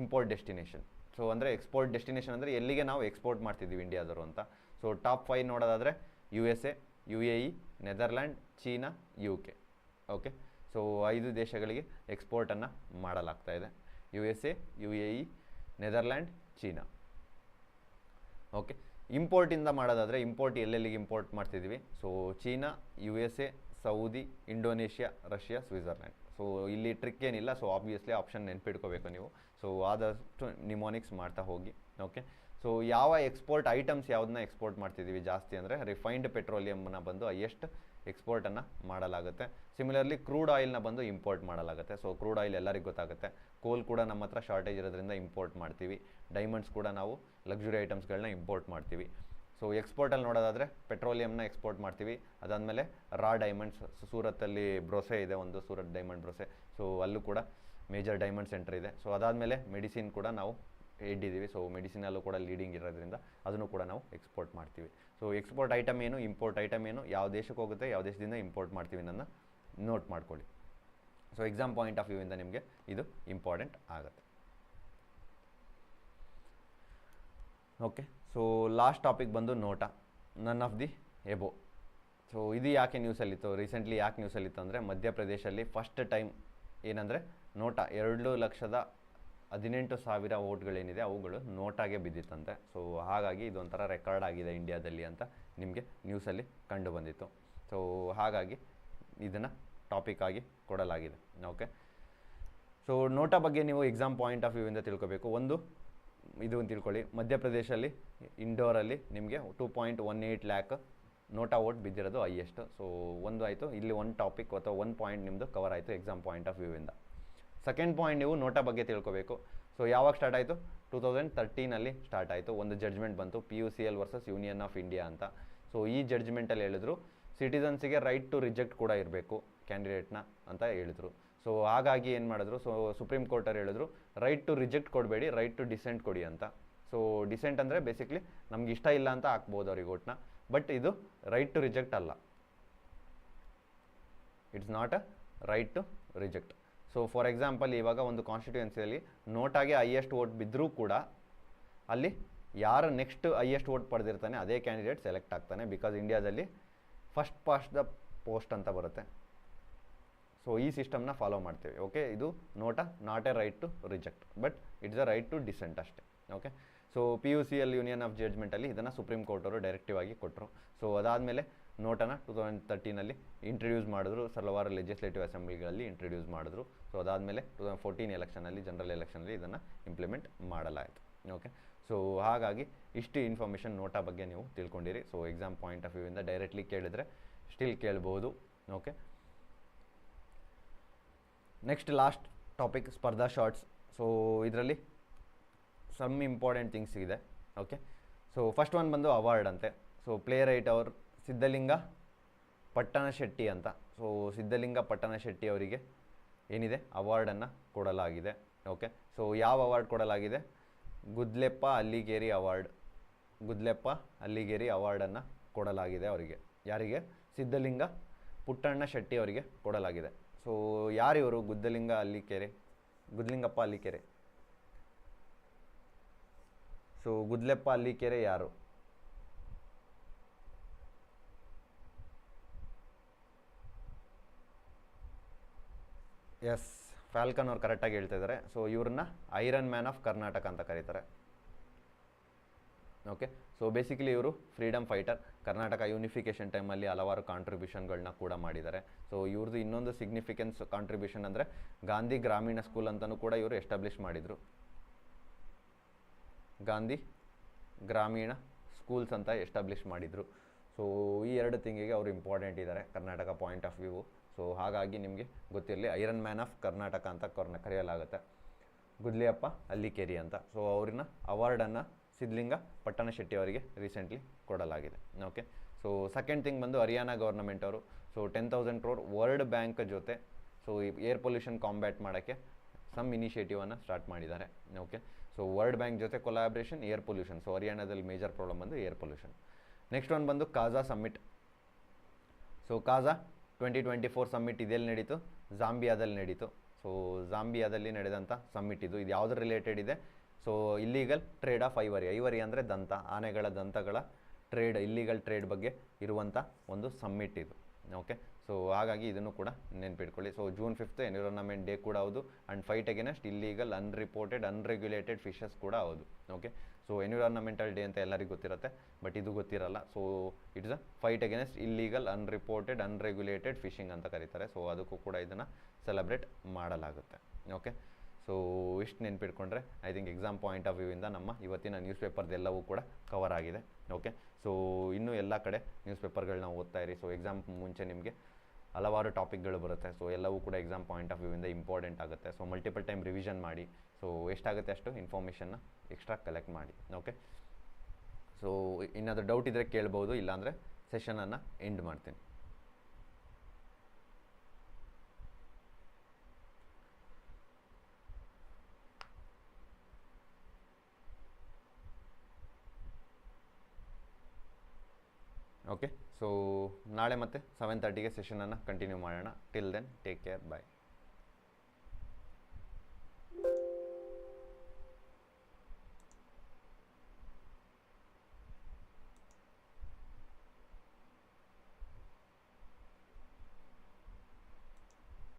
import destination so ಅಂದರೆ ಎಕ್ಸ್ಪೋರ್ಟ್ ಡೆಸ್ಟಿನೇಷನ್ ಅಂದರೆ ಎಲ್ಲಿಗೆ ನಾವು ಎಕ್ಸ್ಪೋರ್ಟ್ ಮಾಡ್ತಿದ್ದೀವಿ ಇಂಡಿಯಾದವರು ಅಂತ. ಸೊ ಟಾಪ್ ಫೈವ್ ನೋಡೋದಾದರೆ U S A U A E Netherland China U K okay so ಐದು ದೇಶಗಳಿಗೆ ಎಕ್ಸ್ಪೋರ್ಟನ್ನು ಮಾಡಲಾಗ್ತಾ ಇದೆ. U S A U A E Netherland China okay ಇಂಪೋರ್ಟಿಂದ ಮಾಡೋದಾದರೆ ಇಂಪೋರ್ಟ್ ಎಲ್ಲೆಲ್ಲಿಗೆ ಇಂಪೋರ್ಟ್ ಮಾಡ್ತಿದ್ದೀವಿ? So China U S A Saudi Indonesia Russia Switzerland so ಇಲ್ಲಿ trick ಏನಿಲ್ಲ. ಸೊ ಆಬ್ವಿಯಸ್ಲಿ ಆಪ್ಷನ್ ನೆನ್ಪಿಡ್ಕೋಬೇಕು ನೀವು. ಸೊ ಆದಷ್ಟು ನಿಮೋನಿಕ್ಸ್ ಮಾಡ್ತಾ ಹೋಗಿ. ಓಕೆ ಸೊ ಯಾವ ಎಕ್ಸ್ಪೋರ್ಟ್ ಐಟಮ್ಸ್ ಯಾವುದನ್ನ ಎಕ್ಸ್ಪೋರ್ಟ್ ಮಾಡ್ತಿದ್ದೀವಿ ಜಾಸ್ತಿ ಅಂದರೆ ರಿಫೈನ್ಡ್ ಪೆಟ್ರೋಲಿಯಮ್ನ ಬಂದು ಹೈಯೆಸ್ಟ್ ಎಕ್ಸ್ಪೋರ್ಟನ್ನು ಮಾಡಲಾಗುತ್ತೆ. ಸಿಮಿಲರ್ಲಿ ಕ್ರೂಡ್ ಆಯಿಲ್ನ ಬಂದು ಇಂಪೋರ್ಟ್ ಮಾಡಲಾಗುತ್ತೆ. ಸೊ ಕ್ರೂಡ್ ಆಯಿಲ್ ಎಲ್ಲರಿಗೂ ಗೊತ್ತಾಗುತ್ತೆ. ಕೋಲ್ ಕೂಡ ನಮ್ಮ ಹತ್ರ ಶಾರ್ಟೇಜ್ ಇರೋದ್ರಿಂದ ಇಂಪೋರ್ಟ್ ಮಾಡ್ತೀವಿ. ಡೈಮಂಡ್ಸ್ ಕೂಡ ನಾವು ಲಕ್ಸುರಿ ಐಟಮ್ಸ್ಗಳನ್ನ ಇಂಪೋರ್ಟ್ ಮಾಡ್ತೀವಿ. ಸೊ ಎಕ್ಸ್ಪೋರ್ಟಲ್ಲಿ ನೋಡೋದಾದರೆ ಪೆಟ್ರೋಲಿಯಂನ ಎಕ್ಸ್ಪೋರ್ಟ್ ಮಾಡ್ತೀವಿ. ಅದಾದಮೇಲೆ ರಾ ಡೈಮಂಡ್ಸ್ ಸೂರತ್ತಲ್ಲಿ ಬ್ರೊಸೆ ಇದೆ, ಒಂದು ಸೂರತ್ ಡೈಮಂಡ್ ಬ್ರೊಸೆ ಸೊ ಅಲ್ಲೂ ಕೂಡ ಮೇಜರ್ ಡೈಮಂಡ್ ಸೆಂಟರ್ ಇದೆ. ಸೊ ಅದಾದಮೇಲೆ ಮೆಡಿಸಿನ್ ಕೂಡ ನಾವು ಇಟ್ಟಿದ್ದೀವಿ ಸೊ ಮೆಡಿಸಿನಲ್ಲೂ ಕೂಡ ಲೀಡಿಂಗ್ ಇರೋದ್ರಿಂದ ಅದನ್ನು ಕೂಡ ನಾವು ಎಕ್ಸ್ಪೋರ್ಟ್ ಮಾಡ್ತೀವಿ. ಸೊ ಎಕ್ಸ್ಪೋರ್ಟ್ ಐಟಮ್ ಏನು ಇಂಪೋರ್ಟ್ ಐಟಮ್ ಏನು, ಯಾವ ದೇಶಕ್ಕೆ ಹೋಗುತ್ತೆ, ಯಾವ ದೇಶದಿಂದ ಇಂಪೋರ್ಟ್ ಮಾಡ್ತೀವಿ ನನ್ನ ನೋಟ್ ಮಾಡ್ಕೊಳ್ಳಿ. ಸೊ ಎಕ್ಸಾಮ್ ಪಾಯಿಂಟ್ ಆಫ್ ವ್ಯೂವಿಂದ ನಿಮಗೆ ಇದು ಇಂಪಾರ್ಟೆಂಟ್ ಆಗುತ್ತೆ. ಓಕೆ ಸೊ ಲಾಸ್ಟ್ ಟಾಪಿಕ್ ಬಂದು ನೋಟ. None of the above so ಇದು ಯಾಕೆ ನ್ಯೂಸಲ್ಲಿತ್ತು ರೀಸೆಂಟ್ಲಿ ಯಾಕೆ ನ್ಯೂಸಲ್ಲಿತ್ತು ಅಂದರೆ ಮಧ್ಯಪ್ರದೇಶಲ್ಲಿ ಫಸ್ಟ್ ಟೈಮ್ ಏನಂದರೆ ನೋಟ ಎರಡು ಲಕ್ಷದ ಹದಿನೆಂಟು ಸಾವಿರ ಓಟ್ಗಳೇನಿದೆ ಅವುಗಳು ನೋಟಾಗೆ ಬಿದ್ದಿತ್ತಂತೆ. ಸೊ ಹಾಗಾಗಿ ಇದೊಂಥರ ರೆಕಾರ್ಡ್ ಆಗಿದೆ ಇಂಡಿಯಾದಲ್ಲಿ ಅಂತ ನಿಮಗೆ ನ್ಯೂಸಲ್ಲಿ ಕಂಡು ಬಂದಿತ್ತು. ಸೊ ಹಾಗಾಗಿ ಇದನ್ನು ಟಾಪಿಕ್ ಆಗಿ ಕೊಡಲಾಗಿದೆ. ಓಕೆ ಸೊ ನೋಟ ಬಗ್ಗೆ ನೀವು ಎಕ್ಸಾಮ್ ಪಾಯಿಂಟ್ ಆಫ್ ವ್ಯೂ ಇಂದ ತಿಳ್ಕೊಬೇಕು. ಒಂದು ಇದು ಅಂತ ತಿಳ್ಕೊಳ್ಳಿ. ಮಧ್ಯಪ್ರದೇಶಲ್ಲಿ, ಇಂಡೋರಲ್ಲಿ ನಿಮಗೆ two point one eight lakh NOTA vote ಬಿದ್ದಿರೋದು highest so ಒಂದು ಆಯಿತು. ಇಲ್ಲಿ ಒಂದು ಟಾಪಿಕ್ ಅಥವಾ ಒಂದು ಪಾಯಿಂಟ್ ನಿಮ್ಮದು ಕವರ್ ಆಯಿತು ಎಕ್ಸಾಮ್ ಪಾಯಿಂಟ್ ಆಫ್ ವ್ಯೂವಿಂದ ಸೆಕೆಂಡ್ ಪಾಯಿಂಟ್ ನೀವು ನೋಟಾ ಬಗ್ಗೆ ತಿಳ್ಕೊಬೇಕು. ಸೊ ಯಾವಾಗ ಸ್ಟಾರ್ಟ್ ಆಯಿತು? ಟೂ ತೌಸಂಡ್ ತರ್ಟೀನಲ್ಲಿ ಸ್ಟಾರ್ಟ್ ಆಯಿತು. ಒಂದು ಜಡ್ಜ್ಮೆಂಟ್ ಬಂತು P U C L versus union of India ಅಂತ. ಸೊ ಈ ಜಡ್ಜ್ಮೆಂಟಲ್ಲಿ ಹೇಳಿದ್ರು ಸಿಟಿಸನ್ಸಿಗೆ ರೈಟ್ ಟು ರಿಜೆಕ್ಟ್ ಕೂಡ ಇರಬೇಕು ಕ್ಯಾಂಡಿಡೇಟ್ನ ಅಂತ ಹೇಳಿದ್ರು. ಸೊ ಹಾಗಾಗಿ ಏನು ಮಾಡಿದ್ರು? ಸೊ ಸುಪ್ರೀಂ ಕೋರ್ಟರು ಹೇಳಿದ್ರು ರೈಟ್ ಟು ರಿಜೆಕ್ಟ್ ಕೊಡಬೇಡಿ ರೈಟ್ ಟು ಡಿಸೆಂಟ್ ಕೊಡಿ ಅಂತ. ಸೊ ಡಿಸೆಂಟ್ ಅಂದರೆ ಬೇಸಿಕ್ಲಿ ನಮ್ಗೆ ಇಷ್ಟ ಇಲ್ಲ ಅಂತ ಹಾಕ್ಬೋದು ಅವ್ರಿಗೆ ಓಟ್ನ ಬಟ್ ಇದು ರೈಟ್ ಟು ರಿಜೆಕ್ಟ್ ಅಲ್ಲ. It's not a right to reject so for example ಇವಾಗ ಒಂದು ಕಾನ್ಸ್ಟಿಟ್ಯೂನ್ಸಿಯಲ್ಲಿ ನೋಟಾಗೆ ಹೈಯೆಸ್ಟ್ ವೋಟ್ ಬಿದ್ದರೂ ಕೂಡ ಅಲ್ಲಿ ಯಾರು ನೆಕ್ಸ್ಟ್ ಹೈಯೆಸ್ಟ್ ವೋಟ್ ಪಡೆದಿರ್ತಾನೆ, ಅದೇ ಕ್ಯಾಂಡಿಡೇಟ್ ಸೆಲೆಕ್ಟ್ ಆಗ್ತಾನೆ ಬಿಕಾಸ್ ಇಂಡಿಯಾದಲ್ಲಿ ಫಸ್ಟ್ ಪಾಸ್ಟ್ ದ ಪೋಸ್ಟ್ ಅಂತ ಬರುತ್ತೆ. ಸೊ ಈ ಸಿಸ್ಟಮ್ನ ಫಾಲೋ ಮಾಡ್ತೀವಿ. ಓಕೆ ಇದು NOTA not a right to reject but it's a right to dissent ಅಷ್ಟೇ. Okay so P U C L union of ಜಡ್ಜ್ಮೆಂಟಲ್ಲಿ ಇದನ್ನು ಸುಪ್ರೀಂ ಕೋರ್ಟ್ ಅವರು ಡೈರೆಕ್ಟಿವ್ ಆಗಿ ಕೊಟ್ಟರು ಸೊ ಅದಾದಮೇಲೆ ನೋಟನ ಟು ತೌಸಂಡ್ ತರ್ಟೀನಲ್ಲಿ ಇಂಟ್ರಡ್ಯೂಸ್ ಮಾಡಿದ್ರು. ಹಲವಾರು ಲೆಜಿಸ್ಲೇಟಿವ್ ಅಸೆಂಬ್ಲಿಗಳಲ್ಲಿ ಇಂಟ್ರಡ್ಯೂಸ್ ಮಾಡಿದ್ರು. ಸೊ ಅದಾದಮೇಲೆ ಟು ತೌಸಂಡ್ ಫೋರ್ಟೀನ್ ಎಲೆಕ್ಷನಲ್ಲಿ ಜನರಲ್ ಎಲೆಕ್ಷನಲ್ಲಿ ಇದನ್ನು ಇಂಪ್ಲಿಮೆಂಟ್ ಮಾಡಲಾಯಿತು. ಓಕೆ ಸೊ ಹಾಗಾಗಿ ಇಷ್ಟು ಇನ್ಫಾರ್ಮೇಷನ್ ನೋಟ ಬಗ್ಗೆ ನೀವು ತಿಳ್ಕೊಂಡಿರಿ. ಸೊ ಎಕ್ಸಾಮ್ ಪಾಯಿಂಟ್ ಆಫ್ ವ್ಯೂವಿಂದ ಡೈರೆಕ್ಟ್ಲಿ ಕೇಳಿದ್ರೆ ಸ್ಟಿಲ್ ಕೇಳ್ಬೋದು. ಓಕೆ ನೆಕ್ಸ್ಟ್ ಲಾಸ್ಟ್ ಟಾಪಿಕ್ ಸ್ಪರ್ಧಾ ಶಾರ್ಟ್ಸ್ ಸೊ ಇದರಲ್ಲಿ ಸಮ್ ಇಂಪಾರ್ಟೆಂಟ್ ಥಿಂಗ್ಸ್ ಇದೆ. ಓಕೆ ಸೊ ಫಸ್ಟ್ ಒನ್ ಬಂದು ಅವಾರ್ಡ್ ಅಂತೆ. ಸೊ ಪ್ಲೇ ರೈಟ್ ಅವರು ಸಿದ್ಧಲಿಂಗ ಪಟ್ಟಣ ಶೆಟ್ಟಿ ಅಂತ. ಸೊ ಸಿದ್ಧಲಿಂಗ ಪಟ್ಟಣ ಶೆಟ್ಟಿ ಅವರಿಗೆ ಏನಿದೆ? ಅವಾರ್ಡನ್ನು ಕೊಡಲಾಗಿದೆ. ಓಕೆ ಸೊ ಯಾವ ಅವಾರ್ಡ್ ಕೊಡಲಾಗಿದೆ? ಗುದ್ಲೆಪ್ಪ ಅಲ್ಲಿಗೇರಿ ಅವಾರ್ಡ್ ಗುದ್ಲೆಪ್ಪ ಅಲ್ಲಿಗೇರಿ ಅವಾರ್ಡನ್ನು ಕೊಡಲಾಗಿದೆ ಅವರಿಗೆ. ಯಾರಿಗೆ? ಸಿದ್ಧಲಿಂಗ ಪುಟ್ಟಣ್ಣ ಶೆಟ್ಟಿ ಅವರಿಗೆ ಕೊಡಲಾಗಿದೆ. ಸೊ ಯಾರಿವರು ಗುದ್ದಲಿಂಗ ಅಲ್ಲಿಕೆರೆ ಗುದ್ಲಿಂಗಪ್ಪ ಅಲ್ಲಿಕೆರೆ ಸೊ ಗುದ್ಲೆಪ್ಪ ಅಲ್ಲಿಕೆರೆ ಯಾರು? ಎಸ್ ಫ್ಯಾಲ್ಕನ್ ಅವ್ರು ಕರೆಕ್ಟಾಗಿ ಹೇಳ್ತಾ ಇದ್ದಾರೆ ಸೊ ಇವ್ರನ್ನ ಐರನ್ ಮ್ಯಾನ್ ಆಫ್ ಕರ್ನಾಟಕ ಅಂತ ಕರೀತಾರೆ. ಓಕೆ ಸೊ ಬೇಸಿಕಲಿ ಇವರು ಫ್ರೀಡಮ್ ಫೈಟರ್ ಕರ್ನಾಟಕ ಯೂನಿಫಿಕೇಷನ್ ಟೈಮಲ್ಲಿ ಹಲವಾರು ಕಾಂಟ್ರಿಬ್ಯೂಷನ್ಗಳನ್ನ ಕೂಡ ಮಾಡಿದ್ದಾರೆ. ಸೊ ಇವ್ರದ್ದು ಇನ್ನೊಂದು ಸಿಗ್ನಿಫಿಕೆನ್ಸ್ ಕಾಂಟ್ರಿಬ್ಯೂಷನ್ ಅಂದರೆ ಗಾಂಧಿ ಗ್ರಾಮೀಣ ಸ್ಕೂಲ್ ಅಂತಲೂ ಕೂಡ ಇವರು ಎಸ್ಟಾಬ್ಲಿಷ್ ಮಾಡಿದರು. ಗಾಂಧಿ ಗ್ರಾಮೀಣ ಸ್ಕೂಲ್ಸ್ ಅಂತ ಎಸ್ಟಾಬ್ಲಿಷ್ ಮಾಡಿದರು. ಸೊ ಈ ಎರಡು ತಿಂಗಿಗೆ ಅವರು ಇಂಪಾರ್ಟೆಂಟ್ ಇದ್ದಾರೆ Karnataka point of view so ಹಾಗಾಗಿ ನಿಮಗೆ ಗೊತ್ತಿರಲಿ ಐರನ್ ಮ್ಯಾನ್ ಆಫ್ ಕರ್ನಾಟಕ ಅಂತ ಕರೆಯಲಾಗುತ್ತೆ. ಗುದ್ಲಿಯಪ್ಪ ಅಲ್ಲಿಕೇರಿ ಅಂತ. ಸೊ ಅವ್ರನ್ನ ಅವಾರ್ಡನ್ನು ಸಿದ್ಲಿಂಗ ಪಟ್ಟಣ ಶೆಟ್ಟಿ ಅವರಿಗೆ ರೀಸೆಂಟ್ಲಿ ಕೊಡಲಾಗಿದೆ. ಓಕೆ ಸೊ ಸೆಕೆಂಡ್ ಥಿಂಗ್ ಬಂದು ಹರಿಯಾಣ ಗೌರ್ನಮೆಂಟ್ ಅವರು. So ten thousand crore world bank ಜೊತೆ ಸೊ ಈ ಏರ್ ಪೊಲ್ಯೂಷನ್ ಕಾಂಬ್ಯಾಟ್ ಮಾಡೋಕ್ಕೆ ಸಮ್ ಇನಿಷಿಯೇಟಿವನ್ನು ಸ್ಟಾರ್ಟ್ ಮಾಡಿದ್ದಾರೆ. ಓಕೆ ಸೊ ವರ್ಲ್ಡ್ ಬ್ಯಾಂಕ್ ಜೊತೆ ಕೊಲಾಬ್ರೇಷನ್ ಏರ್ ಪೊಲ್ಯೂಷನ್ ಸೊ ಹರಿಯಾಣದಲ್ಲಿ ಮೇಜರ್ ಪ್ರಾಬ್ಲಮ್ ಬಂದು ಏರ್ ಪೊಲ್ಯೂಷನ್ ನೆಕ್ಸ್ಟ್ ಒನ್ ಬಂದು KAZA summit so KAZA twenty twenty four summit ಇದೆಲ್ಲಿ ನಡೀತು? ಜಾಂಬಿಯಾದಲ್ಲಿ ನಡೀತು. ಸೊ ಜಾಂಬಿಯಾದಲ್ಲಿ ನಡೆದಂಥ ಸಮ್ಮಿಟ್ ಇದು. ಇದು ಯಾವುದ್ರ ರಿಲೇಟೆಡ್ ಇದೆ? So illegal trade of ivory ivory ಅಂದರೆ ದಂತ, ಆನೆಗಳ ದಂತಗಳ ಟ್ರೇಡ್ ಇಲ್ಲಿಗಲ್ ಟ್ರೇಡ್ ಬಗ್ಗೆ ಇರುವಂಥ ಒಂದು ಸಮ್ಮಿಟ್ ಇದು. ಓಕೆ ಸೊ ಹಾಗಾಗಿ ಇದನ್ನು ಕೂಡ ನೆನ್ಪಿಟ್ಕೊಳ್ಳಿ. So June fifth environment day ಕೂಡ ಹೌದು. And fight against illegal unreported unregulated fishes ಕೂಡ ಹೌದು. ಓಕೆ ಸೊ ಎನ್ವಿರಾನ್ಮೆಂಟಲ್ ಡೇ ಅಂತ ಎಲ್ಲರಿಗೂ ಗೊತ್ತಿರುತ್ತೆ. ಬಟ್ ಇದು ಗೊತ್ತಿರಲ್ಲ. So it's a fight against illegal unreported unregulated fishing ಅಂತ ಕರೀತಾರೆ. ಸೊ ಅದಕ್ಕೂ ಕೂಡ ಇದನ್ನು ಸೆಲೆಬ್ರೇಟ್ ಮಾಡಲಾಗುತ್ತೆ. ಓಕೆ ಸೊ ಇಷ್ಟು ನೆನ್ಪಿಟ್ಕೊಂಡ್ರೆ I think exam point of ವ್ಯೂವಿಂದ ನಮ್ಮ ಇವತ್ತಿನ ನ್ಯೂಸ್ ಪೇಪರ್ದೆಲ್ಲವೂ ಕೂಡ ಕವರ್ ಆಗಿದೆ. ಓಕೆ ಸೊ ಇನ್ನೂ ಎಲ್ಲ ಕಡೆ ನ್ಯೂಸ್ ಪೇಪರ್ಗಳನ್ನ ಓದ್ತಾ ಇರಿ. ಸೊ ಎಕ್ಸಾಮ್ ಮುಂಚೆ ನಿಮಗೆ ಹಲವಾರು ಟಾಪಿಕ್ಗಳು ಬರುತ್ತೆ. ಸೊ ಎಲ್ಲವೂ ಕೂಡ ಎಕ್ಸಾಮ್ ಪಾಯಿಂಟ್ ಆಫ್ ವ್ಯೂವಿಂದ ಇಂಪಾರ್ಟೆಂಟ್ ಆಗುತ್ತೆ. ಸೊ ಮಲ್ಟಿಪಲ್ ಟೈಮ್ ರಿವಿಷನ್ ಮಾಡಿ. ಸೊ ಎಷ್ಟಾಗುತ್ತೆ ಅಷ್ಟು ಇನ್ಫಾರ್ಮೇಷನ್ನ ಎಕ್ಸ್ಟ್ರಾ ಕಲೆಕ್ಟ್ ಮಾಡಿ. ಓಕೆ ಸೊ ಇನ್ನಾದರೂ ಡೌಟ್ ಇದ್ದರೆ ಕೇಳ್ಬೋದು, ಇಲ್ಲಾಂದರೆ ಸೆಷನನ್ನು ಎಂಡ್ ಮಾಡ್ತೀನಿ. ಓಕೆ ಸೊ ನಾಳೆ ಮತ್ತೆ ಸೆವೆನ್ ತರ್ಟಿಗೆ ಸೆಷನನ್ನು ಕಂಟಿನ್ಯೂ ಮಾಡೋಣ. Till then take care bye